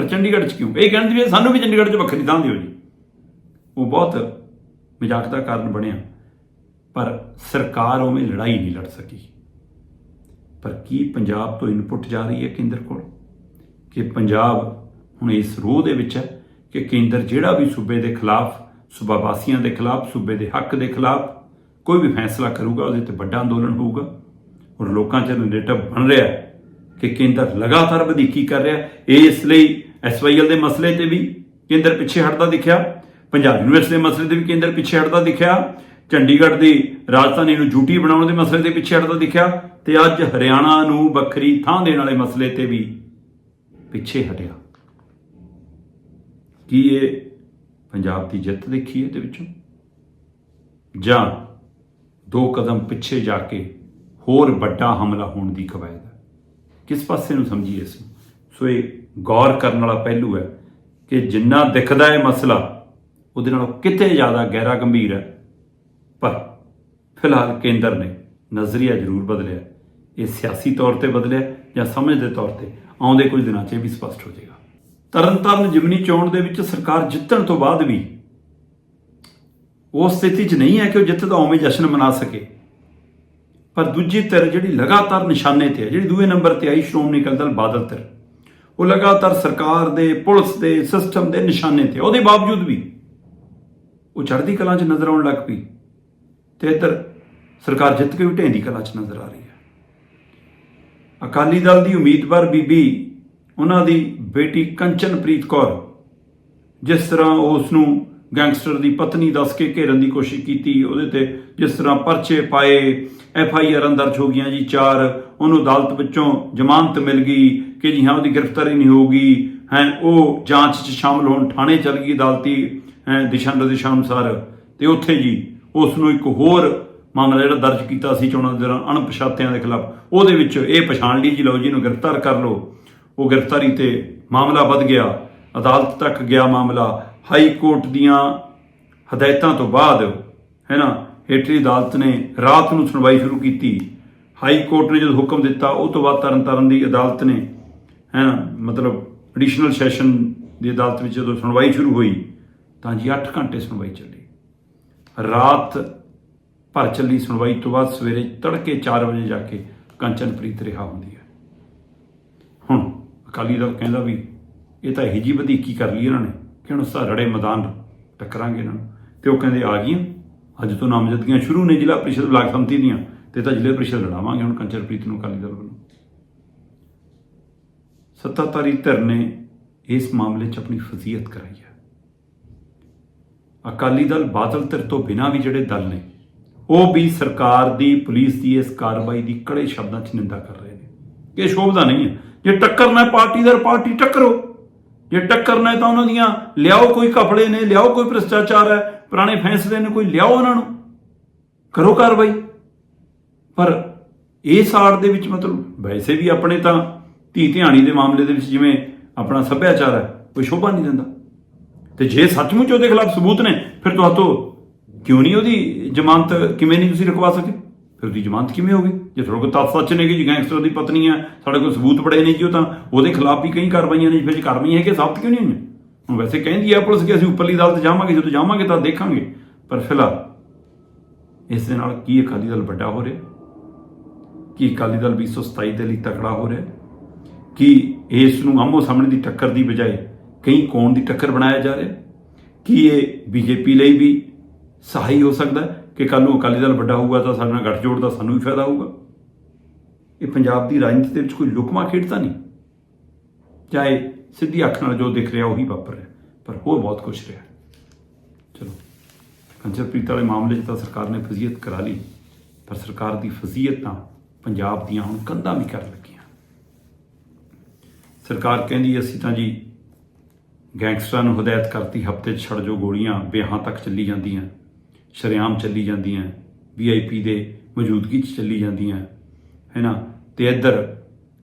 S1: ਪਰ ਚੰਡੀਗੜ੍ਹ 'ਚ ਕਿਉਂ? ਇਹ ਕਹਿੰਦੇ ਵੀ ਸਾਨੂੰ ਵੀ ਚੰਡੀਗੜ੍ਹ 'ਚ ਵੱਖਰੀ ਥਾਂ ਦਿਓ ਜੀ। ਉਹ ਬਹੁਤ ਮਜ਼ਾਕ ਦਾ ਕਾਰਨ ਬਣਿਆ। ਪਰ ਸਰਕਾਰ ਉਵੇਂ ਲੜਾਈ ਨਹੀਂ ਲੜ ਸਕੀ। ਪਰ ਕੀ ਪੰਜਾਬ ਤੋਂ ਇਨਪੁਟ ਜਾ ਰਹੀ ਹੈ ਕੇਂਦਰ ਕੋਲ? ਕਿ ਪੰਜਾਬ ਹੁਣ ਇਸ ਰੋਹ ਦੇ ਵਿੱਚ ਹੈ ਕਿ ਕੇਂਦਰ ਜਿਹੜਾ ਵੀ ਸੂਬੇ ਦੇ ਖਿਲਾਫ ਸੂਬਾ ਵਾਸੀਆਂ ਦੇ ਖਿਲਾਫ, ਸੂਬੇ ਦੇ ਹੱਕ ਦੇ ਖਿਲਾਫ ਕੋਈ ਵੀ ਫੈਸਲਾ ਕਰੂਗਾ, ਉਹਦੇ ਤੇ ਵੱਡਾ ਅੰਦੋਲਨ ਹੋਊਗਾ। ਔਰ ਲੋਕਾਂ 'ਚ ਨੈਰੇਟਿਵ ਬਣ ਰਿਹਾ ਕਿ ਕੇਂਦਰ ਲਗਾਤਾਰ ਵਧੀਕੀ ਕਰ ਰਿਹਾ ਹੈ। ਇਸ ਲਈ ਐਸਵਾਈਐਲ ਦੇ ਮਸਲੇ ਤੇ ਵੀ ਕੇਂਦਰ ਪਿੱਛੇ ਹਟਦਾ ਦਿਖਿਆ, ਪੰਜਾਬ ਯੂਨੀਵਰਸਿਟੀ ਦੇ ਮਸਲੇ ਤੇ ਵੀ ਕੇਂਦਰ ਪਿੱਛੇ ਹਟਦਾ ਦਿਖਿਆ, ਚੰਡੀਗੜ੍ਹ ਦੀ ਰਾਜਧਾਨੀ ਨੂੰ ਜੂਟੀ ਬਣਾਉਣ ਦੇ ਮਸਲੇ ਦੇ ਪਿੱਛੇ ਹਟਦਾ ਦਿਖਿਆ ਤੇ ਅੱਜ ਹਰਿਆਣਾ ਨੂੰ ਵੱਖਰੀ ਥਾਂ ਦੇਣ ਵਾਲੇ ਮਸਲੇ ਤੇ ਵੀ ਪਿੱਛੇ ਹਟਿਆ। ਕੀ ਇਹ ਪੰਜਾਬ ਦੀ ਜਿੱਤ ਦੇਖੀ ਇਹਦੇ ਵਿੱਚੋਂ? ਜਾਂ ਦੋ ਕਦਮ ਪਿੱਛੇ ਜਾ ਕੇ ਹੋਰ ਵੱਡਾ ਹਮਲਾ ਹੋਣ ਦੀ ਕਵਾਇਦ ਹੈ? ਕਿਸ ਪਾਸੇ ਨੂੰ ਸਮਝੀਏ ਅਸੀਂ? ਸੋ ਇਹ ਗੌਰ ਕਰਨ ਵਾਲਾ ਪਹਿਲੂ ਹੈ ਕਿ ਜਿੰਨਾ ਦਿਖਦਾ ਹੈ ਮਸਲਾ, ਉਹਦੇ ਨਾਲੋਂ ਕਿਤੇ ਜ਼ਿਆਦਾ ਗਹਿਰਾ ਗੰਭੀਰ ਹੈ। ਪਰ ਫਿਲਹਾਲ ਕੇਂਦਰ ਨੇ ਨਜ਼ਰੀਆ ਜ਼ਰੂਰ ਬਦਲਿਆ। ਇਹ ਸਿਆਸੀ ਤੌਰ ਤੇ ਬਦਲਿਆ ਜਾਂ ਸਮਝ ਦੇ ਤੌਰ ਤੇ ਆਉਂਦੇ ਕੁਝ ਦਿਨਾਂ 'ਚ ਇਹ ਵੀ ਸਪਸ਼ਟ ਹੋ ਜਾਏਗਾ। ਤਰਨਤਾਰਨ ਜਿਮਨੀ ਚੋਣ ਦੇ ਵਿੱਚ ਸਰਕਾਰ ਜਿੱਤਣ ਤੋਂ ਬਾਅਦ ਵੀ ਉਹ ਸਥਿਤੀ 'ਚ ਨਹੀਂ ਹੈ ਕਿ ਉਹ ਜਿੱਤ ਦਾ ਉਵੇਂ ਜਸ਼ਨ ਮਨਾ ਸਕੇ। ਪਰ ਦੂਜੀ ਧਿਰ ਜਿਹੜੀ ਲਗਾਤਾਰ ਨਿਸ਼ਾਨੇ ਤੇ ਹੈ, ਜਿਹੜੀ ਦੂਏ ਨੰਬਰ ਤੇ ਆਈ, ਸ਼੍ਰੋਮਣੀ ਅਕਾਲੀ ਦਲ ਬਾਦਲ ਧਿਰ ਉਹ ਲਗਾਤਾਰ ਸਰਕਾਰ ਦੇ, ਪੁਲਿਸ ਦੇ ਸਿਸਟਮ ਦੇ ਨਿਸ਼ਾਨੇ ਤੇ। ਉਹਦੇ ਬਾਵਜੂਦ ਵੀ ਉਹ ਚੜ੍ਹਦੀ ਕਲਾ 'ਚ ਨਜ਼ਰ ਆਉਣ ਲੱਗ ਪਈ। ਤੇ ਇੱਧਰ ਸਰਕਾਰ ਜਿੱਤ ਕੇ ਵੀ ਢਹਿੰਦੀ ਕਲਾ 'ਚ ਨਜ਼ਰ ਆ ਰਹੀ ਹੈ। ਅਕਾਲੀ ਦਲ ਦੀ ਉਮੀਦਵਾਰ ਬੀਬੀ, ਉਹਨਾਂ ਦੀ ਬੇਟੀ ਕੰਚਨਪ੍ਰੀਤ ਕੌਰ, ਜਿਸ ਤਰ੍ਹਾਂ ਉਸ ਨੂੰ ਗੈਂਗਸਟਰ ਦੀ ਪਤਨੀ ਦੱਸ ਕੇ ਘੇਰਨ ਦੀ ਕੋਸ਼ਿਸ਼ ਕੀਤੀ, ਉਹਦੇ ਤੇ ਜਿਸ ਤਰ੍ਹਾਂ ਪਰਚੇ ਪਾਏ, ਐਫ ਆਈ ਆਰ ਦਰਜ ਹੋ ਗਈਆਂ ਜੀ ਚਾਰ, ਉਹਨੂੰ ਅਦਾਲਤ ਵਿੱਚੋਂ ਜ਼ਮਾਨਤ ਮਿਲ ਗਈ ਕਿ ਜੀ ਹਾਂ ਉਹਦੀ ਗ੍ਰਿਫਤਾਰੀ ਨਹੀਂ ਹੋਊਗੀ ਹੈ ਉਹ ਜਾਂਚ 'ਚ ਸ਼ਾਮਲ ਹੋਣ ਥਾਣੇ ਚਲ ਗਈ ਅਦਾਲਤੀ ਹੈਂ, ਦਿਸ਼ਾ ਨਿਰਦੇਸ਼ਾਂ ਅਨੁਸਾਰ। ਤੇ ਉੱਥੇ ਜੀ ਉਸ ਨੂੰ ਇੱਕ ਹੋਰ ਮਾਮਲਾ ਜਿਹੜਾ ਦਰਜ ਕੀਤਾ ਸੀ ਚੋਣਾਂ ਦੇ ਦੌਰਾਨ ਅਣਪਛਾਤਿਆਂ ਦੇ ਖਿਲਾਫ ਉਹਦੇ ਵਿੱਚ ਇਹ ਪਛਾਣ ਲਈ ਜੀ ਲਓ ਜੀ ਨੂੰ ਗ੍ਰਿਫਤਾਰ ਕਰ ਲਓ। ਉਹ ਗ੍ਰਿਫਤਾਰੀ ਤੇ ਮਾਮਲਾ ਵੱਧ ਗਿਆ ਅਦਾਲਤ ਤੱਕ ਗਿਆ ਮਾਮਲਾ ਹਾਈ ਕੋਰਟ ਦੀਆਂ ਹਦਾਇਤਾਂ ਤੋਂ ਬਾਅਦ ਹੈ ਨਾ ਹੇਠਲੀ ਅਦਾਲਤ ਨੇ ਰਾਤ ਨੂੰ ਸੁਣਵਾਈ ਸ਼ੁਰੂ ਕੀਤੀ। ਹਾਈ ਕੋਰਟ ਨੇ ਜਦੋਂ ਹੁਕਮ ਦਿੱਤਾ ਉਹ ਤੋਂ ਬਾਅਦ ਤਰਨਤਾਰਨ ਦੀ ਅਦਾਲਤ ਨੇ ਹੈ ਨਾ ਮਤਲਬ ਐਡੀਸ਼ਨਲ ਸੈਸ਼ਨ ਦੀ ਅਦਾਲਤ ਵਿੱਚ ਜਦੋਂ ਸੁਣਵਾਈ ਸ਼ੁਰੂ ਹੋਈ, ਤਾਂ ਜੀ 8 ਘੰਟੇ ਸੁਣਵਾਈ ਚੱਲੀ। ਰਾਤ ਭਰ ਚੱਲੀ ਸੁਣਵਾਈ ਤੋਂ ਬਾਅਦ ਸਵੇਰੇ ਤੜਕੇ 4 ਵਜੇ ਜਾ ਕੇ ਕੰਚਨਪ੍ਰੀਤ ਰਿਹਾ ਹੁੰਦੀ ਹੈ। ਹੁਣ ਅਕਾਲੀ ਦਲ ਕਹਿੰਦਾ ਵੀ ਇਹ ਤਾਂ ਇਹੀ ਜੀ ਵਧੀਕੀ ਕਰ ਲਈ ਇਹਨਾਂ ਨੇ ਕਿ ਹੁਣ ਰੜੇ ਮੈਦਾਨ ਟੱਕਰਾਂਗੇ ਇਹਨਾਂ ਨੂੰ। ਤੇ ਉਹ ਕਹਿੰਦੇ ਆ ਗਈਆਂ। ਅੱਜ ਤੋਂ ਨਾਮਜ਼ਦਗੀਆਂ ਸ਼ੁਰੂ ਨੇ ਜ਼ਿਲ੍ਹਾ ਪ੍ਰੀਸ਼ਦ ਬਲਾਕ ਸੰਮਤੀ ਦੀਆਂ, ਤੇ ਤਾਂ ਜ਼ਿਲ੍ਹਾ ਪ੍ਰੀਸ਼ਦ ਲੜਾਵਾਂਗੇ ਹੁਣ ਕੰਚਨਪ੍ਰੀਤ ਨੂੰ ਅਕਾਲੀ ਦਲ ਵੱਲੋਂ। ਸੱਤਾਧਾਰੀ ਧਿਰ ਨੇ ਇਸ ਮਾਮਲੇ 'ਚ ਆਪਣੀ ਫਜ਼ੀਅਤ ਕਰਾਈ ਹੈ। ਅਕਾਲੀ ਦਲ ਬਾਦਲ ਧਿਰ ਤੋਂ ਬਿਨਾਂ ਵੀ ਜਿਹੜੇ ਦਲ ਨੇ, ਉਹ ਵੀ ਸਰਕਾਰ ਦੀ, ਪੁਲਿਸ ਦੀ ਇਸ ਕਾਰਵਾਈ ਦੀ ਕੜੇ ਸ਼ਬਦਾਂ 'ਚ ਨਿੰਦਾ ਕਰ ਰਹੇ ਨੇ। ਕਿ ਇਹ ਸ਼ੋਭਦਾ ਨਹੀਂ ਹੈ। ਜੇ ਟੱਕਰਨਾ ਹੈ ਪਾਰਟੀ ਦਰ ਪਾਰਟੀ ਟੱਕਰੋ। ਜੇ ਟੱਕਰਨਾ ਹੈ ਤਾਂ ਉਹਨਾਂ ਦੀਆਂ, ਲਿਆਓ ਕੋਈ ਕਪੜੇ ਨੇ, ਲਿਆਓ ਕੋਈ ਭ੍ਰਿਸ਼ਟਾਚਾਰ ਹੈ, ਪੁਰਾਣੇ ਫੈਸਲੇ ਨੇ, ਕੋਈ ਲਿਆਓ ਉਹਨਾਂ ਨੂੰ। ਕਰੋ ਕਾਰਵਾਈ। ਪਰ ਇਸ ਆੜ ਦੇ ਵਿੱਚ ਮਤਲਬ ਵੈਸੇ ਵੀ ਆਪਣੇ ਤਾਂ ਧੀ ਧਿਆਣੀ ਦੇ ਮਾਮਲੇ ਦੇ ਵਿੱਚ ਜਿਵੇਂ ਆਪਣਾ ਸੱਭਿਆਚਾਰ ਹੈ, ਕੋਈ ਸ਼ੋਭਾ ਨਹੀਂ ਦਿੰਦਾ। ਤੇ ਜੇ ਸੱਚਮੁੱਚ ਉਹਦੇ ਖਿਲਾਫ ਸਬੂਤ ਨੇ, ਫਿਰ ਤੁਹਾਤੋਂ ਕਿਉਂ ਨਹੀਂ ਉਹਦੀ ਜ਼ਮਾਨਤ, ਕਿਵੇਂ ਨਹੀਂ ਤੁਸੀਂ ਰਖਵਾ ਸਕੇ? ਫਿਰ ਉਹਦੀ ਜ਼ਮਾਨਤ ਕਿਵੇਂ ਹੋ ਗਈ ਜੇ ਤੁਹਾਡੇ ਕੋਲ ਤੱਥ ਸੱਚ ਨੇ ਕਿ ਜੀ ਗੈਂਗਸਟਰ ਦੀ ਪਤਨੀ ਆ ਸਾਡੇ ਕੋਲ ਸਬੂਤ ਬੜੇ ਨੇ ਜੀ ਉਹ ਤਾਂ ਉਹਦੇ ਖਿਲਾਫ ਵੀ ਕਈ ਕਾਰਵਾਈਆਂ ਨੇ ਫਿਰ ਜੇ ਕਾਰਵਾਈਆਂ ਹੈ ਕਿ ਸਾਬਤ ਕਿਉਂ ਨਹੀਂ ਹੋਈਆਂ? ਹੁਣ ਵੈਸੇ ਕਹਿੰਦੀ ਆ ਪੁਲਿਸ ਕਿ ਅਸੀਂ ਉੱਪਰਲੀ ਅਦਾਲਤ ਜਾਵਾਂਗੇ, ਜਦੋਂ ਜਾਵਾਂਗੇ ਤਾਂ ਦੇਖਾਂਗੇ। ਪਰ ਫਿਲਹਾਲ ਇਸ ਦੇ ਨਾਲ ਕੀ ਅਕਾਲੀ ਦਲ ਵੱਡਾ ਹੋ ਰਿਹਾ? ਕੀ ਅਕਾਲੀ ਦਲ 227 ਦੇ ਲਈ ਤਕੜਾ ਹੋ ਰਿਹਾ? ਕਿ ਇਸ ਨੂੰ ਆਮੋ ਸਾਹਮਣੇ ਦੀ ਟੱਕਰ ਦੀ ਬਜਾਏ ਕਈ ਕੌਣ ਦੀ ਟੱਕਰ ਬਣਾਇਆ ਜਾ ਰਿਹਾ? ਕੀ ਇਹ ਬੀਜੇਪੀ ਲਈ ਵੀ ਸਹਾਈ ਹੋ ਸਕਦਾ ਕਿ ਕੱਲ ਨੂੰ ਅਕਾਲੀ ਦਲ ਵੱਡਾ ਹੋਊਗਾ ਤਾਂ ਸਾਡੇ ਨਾਲ ਗੱਠਜੋੜ ਦਾ ਸਾਨੂੰ ਵੀ ਫਾਇਦਾ ਹੋਊਗਾ? ਇਹ ਪੰਜਾਬ ਦੀ ਰਾਜਨੀਤੀ ਦੇ ਵਿੱਚ ਕੋਈ ਲੁਕਮਾ ਖੇਡ ਨਹੀਂ? ਚਾਹੇ ਸਿੱਧੀ ਅੱਖ ਨਾਲ ਜੋ ਦਿਖ ਰਿਹਾ ਉਹੀ ਵਾਪਰ ਰਿਹਾ, ਪਰ ਹੋਰ ਬਹੁਤ ਕੁਝ ਰਿਹਾ। ਚਲੋ ਕੰਚਰਪ੍ਰੀਤ ਵਾਲੇ ਮਾਮਲੇ 'ਚ ਤਾਂ ਸਰਕਾਰ ਨੇ ਫਜ਼ੀਅਤ ਕਰਾ ਲਈ, ਪਰ ਸਰਕਾਰ ਦੀ ਫਜ਼ੀਅਤ ਤਾਂ ਪੰਜਾਬ ਦੀਆਂ ਹੁਣ ਕੰਧਾਂ ਵੀ ਕਰ ਲੱਗੀ। ਸਰਕਾਰ ਕਹਿੰਦੀ ਅਸੀਂ ਤਾਂ ਜੀ ਗੈਂਗਸਟਰਾਂ ਨੂੰ ਹਦਾਇਤ ਕਰਤੀ, ਹਫ਼ਤੇ 'ਚ ਛੱਡ ਜੋ ਗੋਲੀਆਂ, ਵਿਆਹਾਂ ਤੱਕ ਚੱਲੀ ਜਾਂਦੀਆਂ, ਸ਼ਰੇਆਮ ਚੱਲੀ ਜਾਂਦੀਆਂ, ਵੀਆਈਪੀ ਦੇ ਮੌਜੂਦਗੀ 'ਚ ਚੱਲੀ ਜਾਂਦੀਆਂ ਹੈ ਨਾ ਤੇ ਇੱਧਰ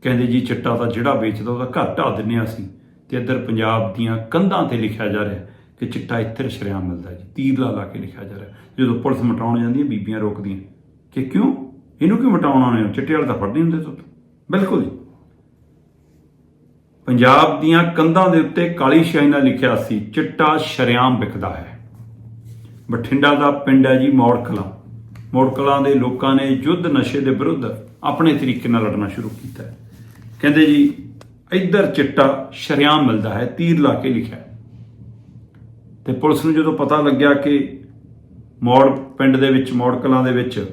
S1: ਕਹਿੰਦੇ ਜੀ ਚਿੱਟਾ ਤਾਂ ਜਿਹੜਾ ਵੇਚਦਾ, ਉਹਦਾ ਘਰ ਢਾ ਦਿੰਨੇ ਹਾਂ ਅਸੀਂ। ਤੇ ਇੱਧਰ ਪੰਜਾਬ ਦੀਆਂ ਕੰਧਾਂ ਤੇ ਲਿਖਿਆ ਜਾ ਰਿਹਾ ਕਿ ਚਿੱਟਾ ਇੱਥੇ ਸ਼ਰੇਆਮ ਮਿਲਦਾ ਜੀ ਤੀਰ ਲਾ ਲਾ ਕੇ ਲਿਖਿਆ ਜਾ ਰਿਹਾ। ਜਦੋਂ ਪੁਲਿਸ ਮਟਾਉਣ ਜਾਂਦੀ ਹੈ, ਬੀਬੀਆਂ ਰੋਕਦੀਆਂ। ਕਿ ਕਿਉਂ? ਇਹਨੂੰ ਕਿਉਂ ਮਟਾਉਣਾ ਨੇ ਚਿੱਟੇ ਵਾਲੇ ਤਾਂ ਫੜਨੇ ਹੁੰਦੇ ਤੋਂ ਬਿਲਕੁਲ ਜੀ। ਪੰਜਾਬ ਦੀਆਂ ਕੰਧਾਂ ਦੇ ਉੱਤੇ ਕਾਲੀ ਸ਼ਾਹੀ ਨਾਲ ਲਿਖਿਆ ਸੀ, ਚਿੱਟਾ ਸ਼ਰੇਆਮ ਵਿਕਦਾ ਹੈ। ਬਠਿੰਡਾ ਦਾ ਪਿੰਡ ਹੈ ਜੀ ਮੌੜ ਕਲਾਂ ਮੌੜ ਕਲਾਂ ਦੇ ਲੋਕਾਂ ਨੇ ਯੁੱਧ ਨਸ਼ੇ ਦੇ ਵਿਰੁੱਧ ਆਪਣੇ ਤਰੀਕੇ ਨਾਲ ਲੜਨਾ ਸ਼ੁਰੂ ਕੀਤਾ ਕਹਿੰਦੇ ਜੀ, ਇੱਧਰ ਚਿੱਟਾ ਸ਼ਰੇਆਮ ਮਿਲਦਾ ਹੈ, ਤੀਰ ਲਾ ਕੇ ਲਿਖਿਆ ਹੈ। ਤੇ ਪੁਲਿਸ ਨੂੰ ਜਦੋਂ ਪਤਾ ਲੱਗਿਆ ਕਿ ਮੌੜ ਪਿੰਡ ਦੇ ਵਿੱਚ ਮੌੜ ਕਲਾਂ ਦੇ ਵਿੱਚ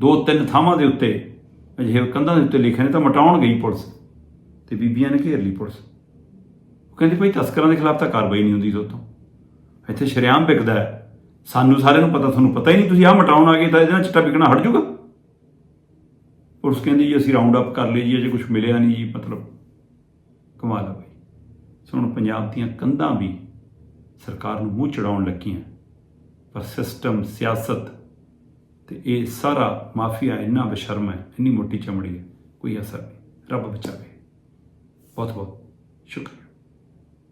S1: ਦੋ ਤਿੰਨ ਥਾਵਾਂ ਦੇ ਉੱਤੇ ਅਜਿਹੇ ਕੰਧਾਂ ਦੇ ਉੱਤੇ ਲਿਖੇ ਨੇ, ਤਾਂ ਮਟਾਉਣ ਗਈ ਪੁਲਿਸ। ਤੇ ਬੀਬੀਆਂ ਨੇ ਘੇਰ ਲਈ ਪੁਲਿਸ। ਉਹ ਕਹਿੰਦੀ ਭਾਈ ਤਸਕਰਾਂ ਦੇ ਖਿਲਾਫ ਤਾਂ ਕਾਰਵਾਈ ਨਹੀਂ ਹੁੰਦੀ ਤੋਂ ਇੱਥੇ ਸ਼ਰੇਆਮ ਵਿਕਦਾ ਹੈ। ਸਾਨੂੰ ਸਾਰਿਆਂ ਨੂੰ ਪਤਾ, ਤੁਹਾਨੂੰ ਪਤਾ ਹੀ ਨਹੀਂ, ਤੁਸੀਂ ਆਹ ਮਟਾਉਣ ਆ ਗਏ ਤਾਂ ਇਹਦੇ ਨਾਲ ਚਿੱਟਾ ਵਿਕਣਾ ਹਟ ਜਾਊਗਾ। ਪੁਲਿਸ ਕਹਿੰਦੀ ਜੀ, ਅਸੀਂ ਰਾਉਂਡ ਅਪ ਕਰ ਲਈ ਜੀ, ਅਜੇ ਕੁਝ ਮਿਲਿਆ ਨਹੀਂ ਜੀ, ਮਤਲਬ ਕਮਾਲ ਆ ਭਾਈ। ਸੋ ਹੁਣ ਪੰਜਾਬ ਦੀਆਂ ਕੰਧਾਂ ਵੀ ਸਰਕਾਰ ਨੂੰ ਮੂੰਹ ਚੜਾਉਣ ਲੱਗੀਆਂ। ਪਰ ਸਿਸਟਮ ਸਿਆਸਤ ਤੇ ਇਹ ਸਾਰਾ ਮਾਫੀਆ ਇੰਨਾ ਬਸ਼ਰਮ ਹੈ, ਇੰਨੀ ਮੋਟੀ ਚਮੜੀ ਹੈ, ਕੋਈ ਅਸਰ ਨਹੀਂ। ਰੱਬ ਬਚਾਵੇ। ਬਹੁਤ ਬਹੁਤ ਸ਼ੁਕਰੀਆ